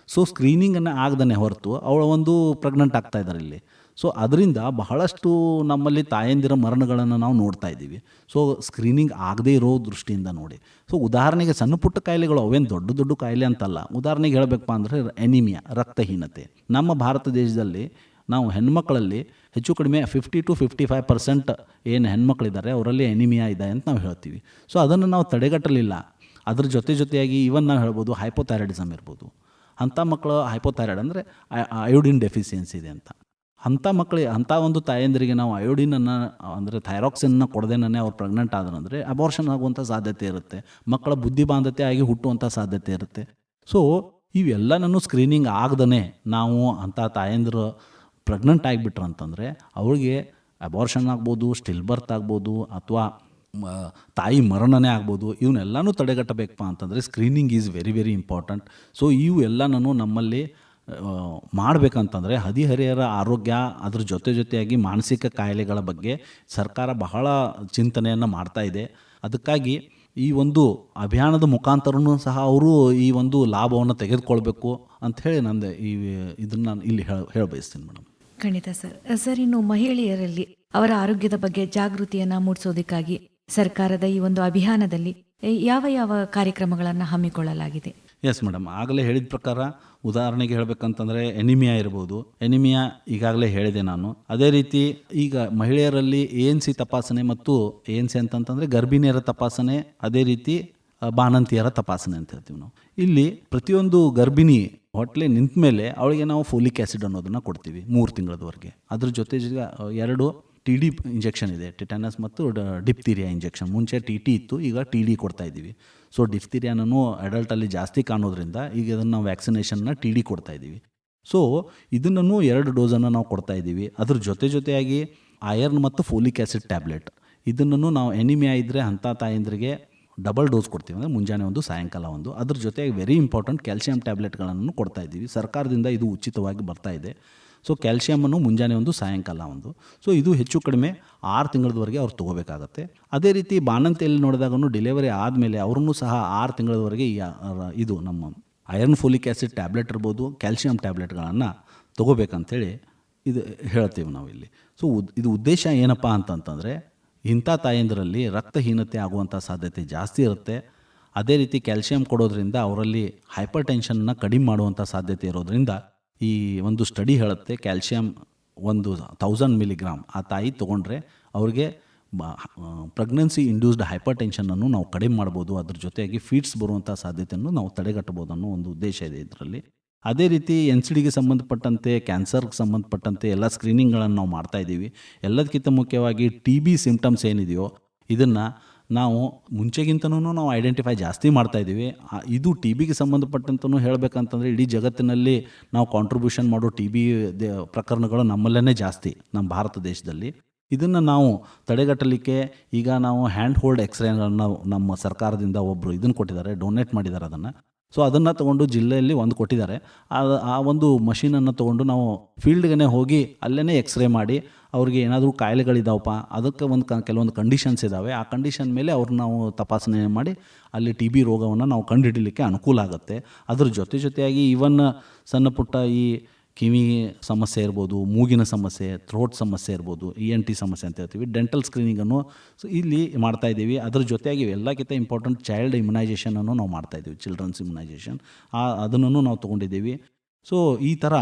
Speaker 2: ಸೊ ಸ್ಕ್ರೀನಿಂಗನ್ನು ಆಗದೇ ಹೊರತು ಅವಳ ಒಂದು ಪ್ರೆಗ್ನೆಂಟ್ ಆಗ್ತಾ ಇದ್ದಾರೆ ಇಲ್ಲಿ. ಸೊ ಅದರಿಂದ ಬಹಳಷ್ಟು ನಮ್ಮಲ್ಲಿ ತಾಯಂದಿರ ಮರಣಗಳನ್ನು ನಾವು ನೋಡ್ತಾ ಇದ್ದೀವಿ. ಸೊ ಸ್ಕ್ರೀನಿಂಗ್ ಆಗದೇ ಇರೋ ದೃಷ್ಟಿಯಿಂದ ನೋಡಿ. ಸೊ ಉದಾಹರಣೆಗೆ ಸಣ್ಣ ಪುಟ್ಟ ಕಾಯಿಲೆಗಳು ಅವೇನು ದೊಡ್ಡ ದೊಡ್ಡ ಕಾಯಿಲೆ ಅಂತಲ್ಲ. ಉದಾಹರಣೆಗೆ ಹೇಳಬೇಕಪ್ಪ ಅಂದರೆ ಎನಿಮಿಯಾ ರಕ್ತಹೀನತೆ. ನಮ್ಮ ಭಾರತ ದೇಶದಲ್ಲಿ ನಾವು ಹೆಣ್ಮಕ್ಳಲ್ಲಿ ಹೆಚ್ಚು ಕಡಿಮೆ fifty to fifty five percent ಏನು ಹೆಣ್ಮಕ್ಳಿದ್ದಾರೆ ಅವರಲ್ಲಿ ಎನಿಮಿಯಾ ಇದೆ ಅಂತ ನಾವು ಹೇಳ್ತೀವಿ. ಸೊ ಅದನ್ನು ನಾವು ತಡೆಗಟ್ಟಲಿಲ್ಲ. ಅದ್ರ ಜೊತೆ ಜೊತೆಯಾಗಿ ಇವನ್ ನಾವು ಹೇಳ್ಬೋದು ಹೈಪೋಥೈರಾಯ್ಡಿಸಮ್ ಇರ್ಬೋದು. ಅಂಥ ಮಕ್ಕಳು ಹೈಪೋಥೈರಾಯ್ಡ್ ಅಂದರೆ ಅಯೋಡಿನ್ ಡೆಫಿಷಿಯನ್ಸಿ ಇದೆ ಅಂತ. ಅಂಥ ಮಕ್ಕಳಿಗೆ ಅಂಥ ಒಂದು ತಾಯಂದಿರಿಗೆ ನಾವು ಅಯೋಡಿನನ್ನು ಅಂದರೆ ಥೈರಾಕ್ಸಿನ್ನ ಕೊಡದೇನೇ ಅವ್ರು ಪ್ರೆಗ್ನೆಂಟ್ ಆದ್ರಂದರೆ ಅಬಾರ್ಷನ್ ಆಗುವಂಥ ಸಾಧ್ಯತೆ ಇರುತ್ತೆ. ಮಕ್ಕಳ ಬುದ್ಧಿ ಬಾಂಧತೆ ಆಗಿ ಹುಟ್ಟುವಂಥ ಸಾಧ್ಯತೆ ಇರುತ್ತೆ. ಸೊ ಇವೆಲ್ಲನೂ ಸ್ಕ್ರೀನಿಂಗ್ ಆಗದೇ ನಾವು ಅಂಥ ತಾಯಂದಿರು ಪ್ರೆಗ್ನೆಂಟ್ ಆಗಿಬಿಟ್ರು ಅಂತಂದರೆ, ಅವ್ರಿಗೆ ಅಬಾರ್ಷನ್ ಆಗ್ಬೋದು ಸ್ಟಿಲ್ ಬರ್ತ್ ಆಗ್ಬೋದು, ಅಥವಾ ತಾಯಿ ಮರಣನೇ ಆಗ್ಬೋದು ಇವನ್ನೆಲ್ಲನೂ ತಡೆಗಟ್ಟಬೇಕಪ್ಪ ಅಂತಂದರೆ screening is very very important so ಇವು ಎಲ್ಲನೂ ನಮ್ಮಲ್ಲಿ ಮಾಡಬೇಕಂತಂದರೆ ಹದಿಹರೆಯರ ಆರೋಗ್ಯ, ಅದ್ರ ಜೊತೆ ಜೊತೆಯಾಗಿ ಮಾನಸಿಕ ಕಾಯಿಲೆಗಳ ಬಗ್ಗೆ ಸರ್ಕಾರ ಬಹಳ ಚಿಂತನೆಯನ್ನು ಮಾಡ್ತಾ ಇದೆ. ಅದಕ್ಕಾಗಿ ಈ ಒಂದು ಅಭಿಯಾನದ ಮುಖಾಂತರನೂ ಸಹ ಅವರು ಈ ಒಂದು ಲಾಭವನ್ನು ತೆಗೆದುಕೊಳ್ಬೇಕು ಅಂಥೇಳಿ ನಂದು ಈ ಇದನ್ನು ನಾನು ಇಲ್ಲಿ ಹೇಳ ಹೇಳಬಯಸ್ತೀನಿ ಮೇಡಮ್.
Speaker 1: ಖಂಡಿತ ಸರ್. ಸರ್, ಇನ್ನು ಮಹಿಳೆಯರಲ್ಲಿ ಅವರ ಆರೋಗ್ಯದ ಬಗ್ಗೆ ಜಾಗೃತಿಯನ್ನು ಮೂಡಿಸೋದಕ್ಕಾಗಿ ಸರ್ಕಾರದ ಈ ಒಂದು ಅಭಿಯಾನದಲ್ಲಿ ಯಾವ ಯಾವ ಕಾರ್ಯಕ್ರಮಗಳನ್ನು ಹಮ್ಮಿಕೊಳ್ಳಲಾಗಿದೆ?
Speaker 2: ಎಸ್ ಮೇಡಮ್ ಆಗಲೇ ಹೇಳಿದ ಪ್ರಕಾರ ಉದಾಹರಣೆಗೆ ಹೇಳಬೇಕಂತಂದರೆ ಎನಿಮಿಯಾ ಇರ್ಬೋದು. ಎನಿಮಿಯಾ ಈಗಾಗಲೇ ಹೇಳಿದೆ ನಾನು. ಅದೇ ರೀತಿ ಈಗ ಮಹಿಳೆಯರಲ್ಲಿ ಎ ಎನ್ ಸಿ ತಪಾಸಣೆ ಮತ್ತು ಎ ಎನ್ ಸಿ ಅಂತಂತಂದರೆ ಗರ್ಭಿಣಿಯರ ತಪಾಸಣೆ, ಅದೇ ರೀತಿ ಬಾಣಂತಿಯರ ತಪಾಸಣೆ ಅಂತ ಹೇಳ್ತೀವಿ ನಾವು. ಇಲ್ಲಿ ಪ್ರತಿಯೊಂದು ಗರ್ಭಿಣಿ ಹೊಟ್ಟಲೆ ನಿಂತ ಮೇಲೆ ಅವಳಿಗೆ ನಾವು ಫೋಲಿಕ್ ಆ್ಯಸಿಡ್ ಅನ್ನೋದನ್ನು ಕೊಡ್ತೀವಿ ಮೂರು ತಿಂಗಳದವರೆಗೆ. ಅದ್ರ ಜೊತೆ ಜೊತೆಗೆ ಎರಡು ಟಿ ಡಿ ಇಂಜೆಕ್ಷನ್ ಇದೆ ಟಿಟಾನಸ್ ಮತ್ತು ಡಿಪ್ತೀರಿಯಾ ಇಂಜೆಕ್ಷನ್ ಮುಂಚೆ ಟಿ ಟಿ ಇತ್ತು, ಈಗ ಟಿ ಡಿ ಕೊಡ್ತಾ ಇದ್ದೀವಿ. ಸೊ ಡಿಫ್ತೀರಿಯಾನೂ ಅಡಲ್ಟಲ್ಲಿ ಜಾಸ್ತಿ ಕಾಣೋದ್ರಿಂದ ಈಗ ಇದನ್ನು ನಾವು ವ್ಯಾಕ್ಸಿನೇಷನ್ನ ಟಿ ಡಿ ಕೊಡ್ತಾ ಇದ್ದೀವಿ. ಸೊ ಇದನ್ನು ಎರಡು ಡೋಸನ್ನು ನಾವು ಕೊಡ್ತಾ ಇದ್ದೀವಿ. ಅದ್ರ ಜೊತೆ ಜೊತೆಯಾಗಿ ಐರನ್ ಮತ್ತು ಫೋಲಿಕ್ ಆ್ಯಸಿಡ್ ಟ್ಯಾಬ್ಲೆಟ್ ಇದನ್ನು ನಾವು ಎನಿಮಿಯಾ ಇದ್ದರೆ ಅಂಥ ತಾಯಂದ್ರಿಗೆ ಡಬಲ್ ಡೋಸ್ ಕೊಡ್ತೀವಿ. ಅಂದರೆ ಮುಂಜಾನೆ ಒಂದು, ಸಾಯಂಕಾಲ ಒಂದು. ಅದ್ರ ಜೊತೆಗೆ ವೆರಿ ಇಂಪಾರ್ಟೆಂಟ್ ಕ್ಯಾಲ್ಸಿಯಂ ಟ್ಯಾಬ್ಲೆಟ್ಗಳನ್ನು ಕೊಡ್ತಾ ಇದ್ದೀವಿ. ಸರ್ಕಾರದಿಂದ ಇದು ಉಚಿತವಾಗಿ ಬರ್ತಾ ಇದೆ. ಸೊ ಕ್ಯಾಲ್ಸಿಯಮನ್ನು ಮುಂಜಾನೆ ಒಂದು, ಸಾಯಂಕಾಲ ಒಂದು. ಸೊ ಇದು ಹೆಚ್ಚು ಕಡಿಮೆ ಆರು ತಿಂಗಳದವರೆಗೆ ಅವ್ರು ತೊಗೋಬೇಕಾಗತ್ತೆ. ಅದೇ ರೀತಿ ಬಾಣಂತಿಯಲ್ಲಿ ನೋಡಿದಾಗೂ ಡೆಲಿವರಿ ಆದಮೇಲೆ ಅವ್ರನ್ನೂ ಸಹ ಆರು ತಿಂಗಳವರೆಗೆ ಇದು ನಮ್ಮ ಐರನ್ ಫೋಲಿಕ್ ಆ್ಯಸಿಡ್ ಟ್ಯಾಬ್ಲೆಟ್ ಇರ್ಬೋದು ಕ್ಯಾಲ್ಶಿಯಂ ಟ್ಯಾಬ್ಲೆಟ್ಗಳನ್ನು ತೊಗೋಬೇಕಂಥೇಳಿ ಇದು ಹೇಳ್ತೀವಿ ನಾವು ಇಲ್ಲಿ. ಸೊ ಇದು ಉದ್ದೇಶ ಏನಪ್ಪ ಅಂತಂತಂದರೆ ಇಂಥ ತಾಯಂದಿರಲ್ಲಿ ರಕ್ತಹೀನತೆ ಆಗುವಂಥ ಸಾಧ್ಯತೆ ಜಾಸ್ತಿ ಇರುತ್ತೆ. ಅದೇ ರೀತಿ ಕ್ಯಾಲ್ಶಿಯಂ ಕೊಡೋದ್ರಿಂದ ಅವರಲ್ಲಿ ಹೈಪರ್ ಟೆನ್ಷನ್ನ ಕಡಿಮೆ ಮಾಡುವಂಥ ಸಾಧ್ಯತೆ ಇರೋದ್ರಿಂದ ಈ ಒಂದು ಸ್ಟಡಿ ಹೇಳುತ್ತೆ ಕ್ಯಾಲ್ಶಿಯಂ ಒಂದು ತೌಸಂಡ್ ಮಿಲಿಗ್ರಾಮ್ ಆ ತಾಯಿ ತೊಗೊಂಡ್ರೆ ಅವ್ರಿಗೆ ಪ್ರೆಗ್ನೆನ್ಸಿ ಇಂಡ್ಯೂಸ್ಡ್ ಹೈಪರ್ ಟೆನ್ಷನನ್ನು ನಾವು ಕಡಿಮೆ ಮಾಡ್ಬೋದು, ಅದ್ರ ಜೊತೆಯಾಗಿ ಫೀಟ್ಸ್ ಬರುವಂಥ ಸಾಧ್ಯತೆಯನ್ನು ನಾವು ತಡೆಗಟ್ಟಬೋದು ಅನ್ನೋ ಒಂದು ಉದ್ದೇಶ ಇದೆ ಇದರಲ್ಲಿ. ಅದೇ ರೀತಿ ಎನ್ ಸಿ ಡಿಗೆ ಸಂಬಂಧಪಟ್ಟಂತೆ ಕ್ಯಾನ್ಸರ್ಗೆ ಸಂಬಂಧಪಟ್ಟಂತೆ ಎಲ್ಲ ಸ್ಕ್ರೀನಿಂಗ್ಗಳನ್ನು ನಾವು ಮಾಡ್ತಾ ಇದ್ದೀವಿ. ಎಲ್ಲದಕ್ಕಿಂತ ಮುಖ್ಯವಾಗಿ ಟಿ ಬಿ ಸಿಂಪ್ಟಮ್ಸ್ ಏನಿದೆಯೋ, ಇದನ್ನು ನಾವು ಮುಂಚೆಗಿಂತನೂ ನಾವು ಐಡೆಂಟಿಫೈ ಜಾಸ್ತಿ ಮಾಡ್ತಾ ಇದ್ದೀವಿ. ಆ, ಇದು ಟಿ ಬಿಗೆ ಸಂಬಂಧಪಟ್ಟಂತನೂ ಹೇಳಬೇಕಂತಂದರೆ ಇಡೀ ಜಗತ್ತಿನಲ್ಲಿ ನಾವು ಕಾಂಟ್ರಿಬ್ಯೂಷನ್ ಮಾಡೋ ಟಿ ಬಿ ಪ್ರಕರಣಗಳು ನಮ್ಮಲ್ಲೇ ಜಾಸ್ತಿ ನಮ್ಮ ಭಾರತ ದೇಶದಲ್ಲಿ. ಇದನ್ನು ನಾವು ತಡೆಗಟ್ಟಲಿಕ್ಕೆ ಈಗ ನಾವು ಹ್ಯಾಂಡ್ ಹೋಲ್ಡ್ ಎಕ್ಸ್ರೇಗಳನ್ನು ನಮ್ಮ ಸರ್ಕಾರದಿಂದ ಒಬ್ಬರು ಇದನ್ನು ಕೊಟ್ಟಿದ್ದಾರೆ ಡೊನೇಟ್ ಮಾಡಿದ್ದಾರೆ ಅದನ್ನು. ಸೊ ಅದನ್ನು ತೊಗೊಂಡು ಜಿಲ್ಲೆಯಲ್ಲಿ ಒಂದು ಕೊಟ್ಟಿದ್ದಾರೆ. ಆ ಒಂದು ಮಷೀನನ್ನು ತೊಗೊಂಡು ನಾವು ಫೀಲ್ಡ್ಗೆ ಹೋಗಿ ಅಲ್ಲೇ ಎಕ್ಸ್ರೇ ಮಾಡಿ ಅವ್ರಿಗೆ ಏನಾದರೂ ಕಾಯಿಲೆಗಳಿದ್ದಾವಪ್ಪ ಅದಕ್ಕೆ ಒಂದು ಕೆಲವೊಂದು ಕಂಡೀಷನ್ಸ್ ಇದ್ದಾವೆ ಆ ಕಂಡೀಷನ್ ಮೇಲೆ ಅವ್ರನ್ನ ನಾವು ತಪಾಸಣೆ ಮಾಡಿ ಅಲ್ಲಿ ಟಿ ಬಿ ರೋಗವನ್ನು ನಾವು ಕಂಡುಹಿಡಲಿಕ್ಕೆ ಅನುಕೂಲ ಆಗುತ್ತೆ. ಅದ್ರ ಜೊತೆ ಜೊತೆಯಾಗಿ ಈವನ್ ಸಣ್ಣ ಪುಟ್ಟ ಈ ಕಿವಿ ಸಮಸ್ಯೆ ಇರ್ಬೋದು, ಮೂಗಿನ ಸಮಸ್ಯೆ ಥ್ರೋಟ್ ಸಮಸ್ಯೆ ಇರ್ಬೋದು ಇ ಎನ್ ಟಿ ಸಮಸ್ಯೆ ಅಂತ ಹೇಳ್ತೀವಿ. ಡೆಂಟಲ್ ಸ್ಕ್ರೀನಿಂಗನ್ನು ಸೊ, ಇಲ್ಲಿ ಮಾಡ್ತಾ ಇದ್ದೀವಿ. ಅದ್ರ ಜೊತೆಯಾಗಿ ಎಲ್ಲಕ್ಕಿಂತ ಇಂಪಾರ್ಟೆಂಟ್ ಚೈಲ್ಡ್ ಇಮ್ಯುನೈಸೇಷನನ್ನು ನಾವು ಮಾಡ್ತಾ ಇದ್ದೀವಿ ಚಿಲ್ಡ್ರನ್ಸ್ ಇಮ್ಯುನೈಸೇಷನ್ ಆ, ಅದನ್ನು ನಾವು ತೊಗೊಂಡಿದ್ದೀವಿ. ಸೊ ಈ ಥರ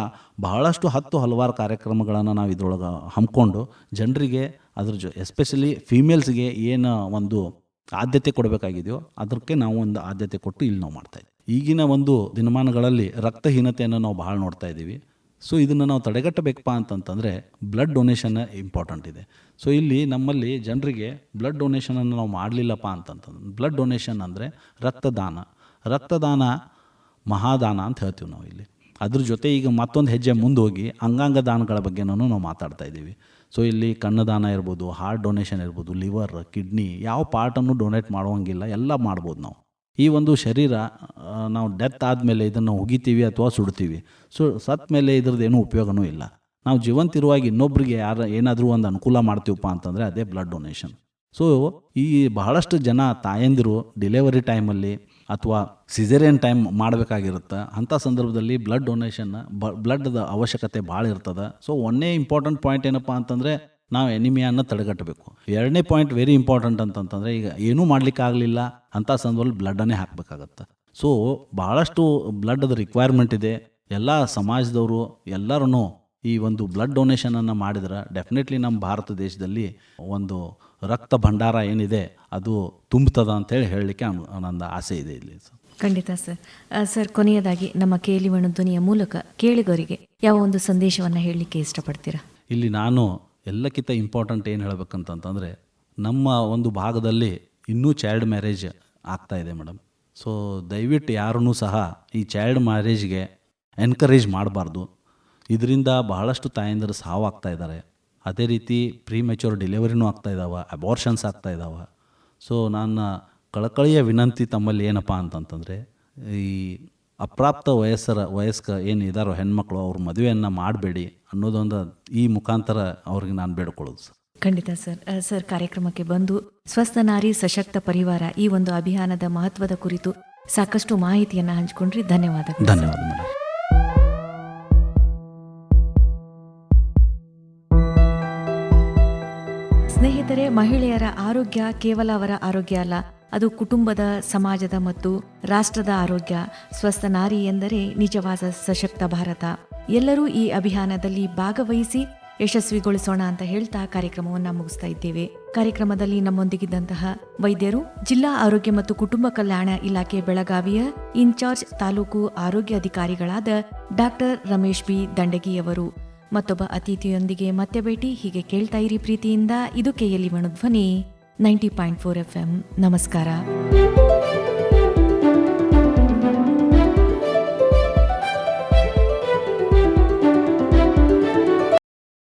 Speaker 2: ಬಹಳಷ್ಟು ಹತ್ತು ಹಲವಾರು ಕಾರ್ಯಕ್ರಮಗಳನ್ನು ನಾವು ಇದ್ರೊಳಗೆ ಹಮ್ಮಿಕೊಂಡು ಜನರಿಗೆ ಅದ್ರ ಜೊ ಎಸ್ಪೆಷಲಿ ಫೀಮೇಲ್ಸ್ಗೆ ಏನು ಒಂದು ಆದ್ಯತೆ ಕೊಡಬೇಕಾಗಿದೆಯೋ ಅದಕ್ಕೆ ನಾವು ಒಂದು ಆದ್ಯತೆ ಕೊಟ್ಟು ಇಲ್ಲಿ ನಾವು ಮಾಡ್ತಾ ಇದ್ದೀವಿ ಈಗಿನ ಒಂದು ದಿನಮಾನಗಳಲ್ಲಿ ರಕ್ತಹೀನತೆಯನ್ನು ನಾವು ಭಾಳ ನೋಡ್ತಾ ಇದ್ದೀವಿ. ಸೊ ಇದನ್ನು ನಾವು ತಡೆಗಟ್ಟಬೇಕಪ್ಪ ಅಂತಂತಂದರೆ ಬ್ಲಡ್ ಡೊನೇಷನ್ ಇಂಪಾರ್ಟೆಂಟ್ ಇದೆ. ಸೊ ಇಲ್ಲಿ ನಮ್ಮಲ್ಲಿ ಜನರಿಗೆ ಬ್ಲಡ್ ಡೊನೇಷನನ್ನು ನಾವು ಮಾಡಲಿಲ್ಲಪ್ಪ ಅಂತಂತಂದ್ರೆ ಬ್ಲಡ್ ಡೊನೇಷನ್ ಅಂದರೆ ರಕ್ತದಾನ. ರಕ್ತದಾನ ಮಹಾದಾನ ಅಂತ ಹೇಳ್ತೀವಿ ನಾವು ಇಲ್ಲಿ. ಅದ್ರ ಜೊತೆ ಈಗ ಮತ್ತೊಂದು ಹೆಜ್ಜೆ ಮುಂದೆ ಹೋಗಿ ಅಂಗಾಂಗ ದಾನಗಳ ಬಗ್ಗೆನೂ ನಾವು ಮಾತಾಡ್ತಾ ಇದ್ದೀವಿ. ಸೊ ಇಲ್ಲಿ ಕಣ್ಣು ದಾನ ಇರ್ಬೋದು ಹಾರ್ಟ್ ಡೊನೇಷನ್ ಇರ್ಬೋದು ಲಿವರ್ ಕಿಡ್ನಿ ಯಾವ ಪಾರ್ಟನ್ನು ಡೊನೇಟ್ ಮಾಡುವಂಗಿಲ್ಲ, ಎಲ್ಲ ಮಾಡ್ಬೋದು ನಾವು. ಈ ಒಂದು ಶರೀರ ನಾವು ಡೆತ್ ಆದಮೇಲೆ ಇದನ್ನು ಒಗಿತೀವಿ ಅಥವಾ ಸುಡ್ತೀವಿ. ಸೊ ಸತ್ತ ಮೇಲೆ ಇದ್ರದ್ದು ಏನೂ ಉಪಯೋಗನೂ ಇಲ್ಲ. ನಾವು ಜೀವಂತಿರುವಾಗ ಇನ್ನೊಬ್ರಿಗೆ ಯಾರು ಏನಾದರೂ ಒಂದು ಅನುಕೂಲ ಮಾಡ್ತೀವಪ್ಪ ಅಂತಂದರೆ ಅದೇ ಬ್ಲಡ್ ಡೊನೇಷನ್ ಸೊ ಈ ಬಹಳಷ್ಟು ಜನ ತಾಯಂದಿರು ಡಿಲೆವರಿ ಟೈಮಲ್ಲಿ ಅಥವಾ ಸಿಸೇರಿಯನ್ ಟೈಮ್ ಮಾಡಬೇಕಾಗಿರುತ್ತೆ? ಅಂಥ ಸಂದರ್ಭದಲ್ಲಿ ಬ್ಲಡ್ ಡೊನೇಷನ್ನ ಬ ಬ್ಲಡ್ದ ಅವಶ್ಯಕತೆ ಭಾಳ ಇರ್ತದೆ. ಸೊ ಒಂದೇ ಇಂಪಾರ್ಟೆಂಟ್ ಪಾಯಿಂಟ್ ಏನಪ್ಪ ಅಂತಂದರೆ ನಾವು ಎನಿಮಿಯನ್ನು ತಡೆಗಟ್ಟಬೇಕು. ಎರಡನೇ ಪಾಯಿಂಟ್ ವೆರಿ ಇಂಪಾರ್ಟೆಂಟ್ ಅಂತಂತಂದರೆ ಈಗ ಏನೂ ಮಾಡಲಿಕ್ಕಾಗಲಿಲ್ಲ ಅಂಥ ಸಂದರ್ಭದಲ್ಲಿ ಬ್ಲಡ್ಡನ್ನೇ ಹಾಕಬೇಕಾಗತ್ತೆ. ಸೊ ಭಾಳಷ್ಟು ಬ್ಲಡ್ದ ರಿಕ್ವೈರ್ಮೆಂಟ್ ಇದೆ. ಎಲ್ಲ ಸಮಾಜದವರು ಎಲ್ಲರೂ ಈ ಒಂದು ಬ್ಲಡ್ ಡೊನೇಷನನ್ನು ಮಾಡಿದ್ರೆ ಡೆಫಿನೆಟ್ಲಿ ನಮ್ಮ ಭಾರತ ದೇಶದಲ್ಲಿ ಒಂದು ರಕ್ತ ಭಂಡಾರ ಏನಿದೆ ಅದು ತುಂಬುತ್ತದ ಅಂತೇಳಿ ಹೇಳಲಿಕ್ಕೆ ನನ್ನ ಆಸೆ ಇದೆ ಇಲ್ಲಿ
Speaker 1: ಖಂಡಿತ ಸರ್. ಸರ್ ಕೊನೆಯದಾಗಿ ನಮ್ಮ ಕೇಳಿವಣ ಧ್ವನಿಯ ಮೂಲಕ ಕೇಳಿಗೋರಿಗೆ ಯಾವ ಒಂದು ಸಂದೇಶವನ್ನು ಹೇಳಲಿಕ್ಕೆ ಇಷ್ಟಪಡ್ತೀರಾ?
Speaker 2: ಇಲ್ಲಿ ನಾನು ಎಲ್ಲಕ್ಕಿಂತ ಇಂಪಾರ್ಟೆಂಟ್ ಏನು ಹೇಳಬೇಕಂತಂತಂದರೆ ನಮ್ಮ ಒಂದು ಭಾಗದಲ್ಲಿ ಇನ್ನೂ ಚೈಲ್ಡ್ ಮ್ಯಾರೇಜ್ ಆಗ್ತಾ ಇದೆ ಮೇಡಮ್ ಸೊ ದಯವಿಟ್ಟು ಯಾರೂ ಸಹ ಈ ಚೈಲ್ಡ್ ಮ್ಯಾರೇಜ್ಗೆ ಎನ್ಕರೇಜ್ ಮಾಡಬಾರ್ದು. ಇದರಿಂದ ಬಹಳಷ್ಟು ತಾಯಂದಿರು ಸಾವಾಗ್ತಾ ಇದ್ದಾರೆ. ಅದೇ ರೀತಿ ಪ್ರೀಮೆಚೂರ್ ಡೆಲಿವರಿನೂ ಆಗ್ತಾ ಇದ್ದಾವೆ ಅಬಾರ್ಷನ್ಸ್ ಆಗ್ತಾ ಇದ್ದಾವೆ ಸೊ ನನ್ನ ಕಳಕಳಿಯ ವಿನಂತಿ ತಮ್ಮಲ್ಲಿ ಏನಪ್ಪ ಅಂತಂತಂದರೆ ಈ ಅಪ್ರಾಪ್ತ ವಯಸ್ಸರ ವಯಸ್ಕ ಏನು ಇದ್ದಾರೋ ಹೆಣ್ಮಕ್ಳು ಅವ್ರ ಮದುವೆಯನ್ನು ಮಾಡಬೇಡಿ ಅನ್ನೋದೊಂದು ಈ ಮುಖಾಂತರ ಅವ್ರಿಗೆ ನಾನು ಬೇಡ್ಕೊಳ್ಳೋದು ಸರ್.
Speaker 1: ಖಂಡಿತ ಸರ್. ಸರ್ ಕಾರ್ಯಕ್ರಮಕ್ಕೆ ಬಂದು ಸ್ವಸ್ಥ ನಾರಿ ಸಶಕ್ತ ಪರಿವಾರ ಈ ಒಂದು ಅಭಿಯಾನದ ಮಹತ್ವದ ಕುರಿತು ಸಾಕಷ್ಟು ಮಾಹಿತಿಯನ್ನು ಹಂಚಿಕೊಂಡ್ರಿ. ಧನ್ಯವಾದ.
Speaker 2: ಧನ್ಯವಾದ ಮೇಡಮ್
Speaker 1: ಸ್ನೇಹಿತರೆ, ಮಹಿಳೆಯರ ಆರೋಗ್ಯ ಕೇವಲ ಅವರ ಆರೋಗ್ಯ ಅಲ್ಲ, ಅದು ಕುಟುಂಬದ, ಸಮಾಜದ ಮತ್ತು ರಾಷ್ಟ್ರದ ಆರೋಗ್ಯ. ಸ್ವಸ್ಥ ನಾರಿ ಎಂದರೆ ನಿಜವಾದ ಸಶಕ್ತ ಭಾರತ. ಎಲ್ಲರೂ ಈ ಅಭಿಯಾನದಲ್ಲಿ ಭಾಗವಹಿಸಿ ಯಶಸ್ವಿಗೊಳಿಸೋಣ ಅಂತ ಹೇಳ್ತಾ ಕಾರ್ಯಕ್ರಮವನ್ನು ಮುಗಿಸ್ತಾ ಇದ್ದೇವೆ. ಕಾರ್ಯಕ್ರಮದಲ್ಲಿ ನಮ್ಮೊಂದಿಗಿದ್ದಂತಹ ವೈದ್ಯರು, ಜಿಲ್ಲಾ ಆರೋಗ್ಯ ಮತ್ತು ಕುಟುಂಬ ಕಲ್ಯಾಣ ಇಲಾಖೆ ಬೆಳಗಾವಿಯ ಇನ್ಚಾರ್ಜ್ ತಾಲೂಕು ಆರೋಗ್ಯ ಅಧಿಕಾರಿಗಳಾದ ಡಾಕ್ಟರ್ ರಮೇಶ್ ಬಿ. ದಂಡಗಿಯವರು ಮತ್ತೊಬ್ಬ ಅತಿಥಿಯೊಂದಿಗೆ ಮತ್ತೆ ಭೇಟಿ. ಹೀಗೆ ಕೇಳ್ತಾ ಇರಿ ಪ್ರೀತಿಯಿಂದ, ಇದು KLE Dhwani ninety point four F M ನಮಸ್ಕಾರ.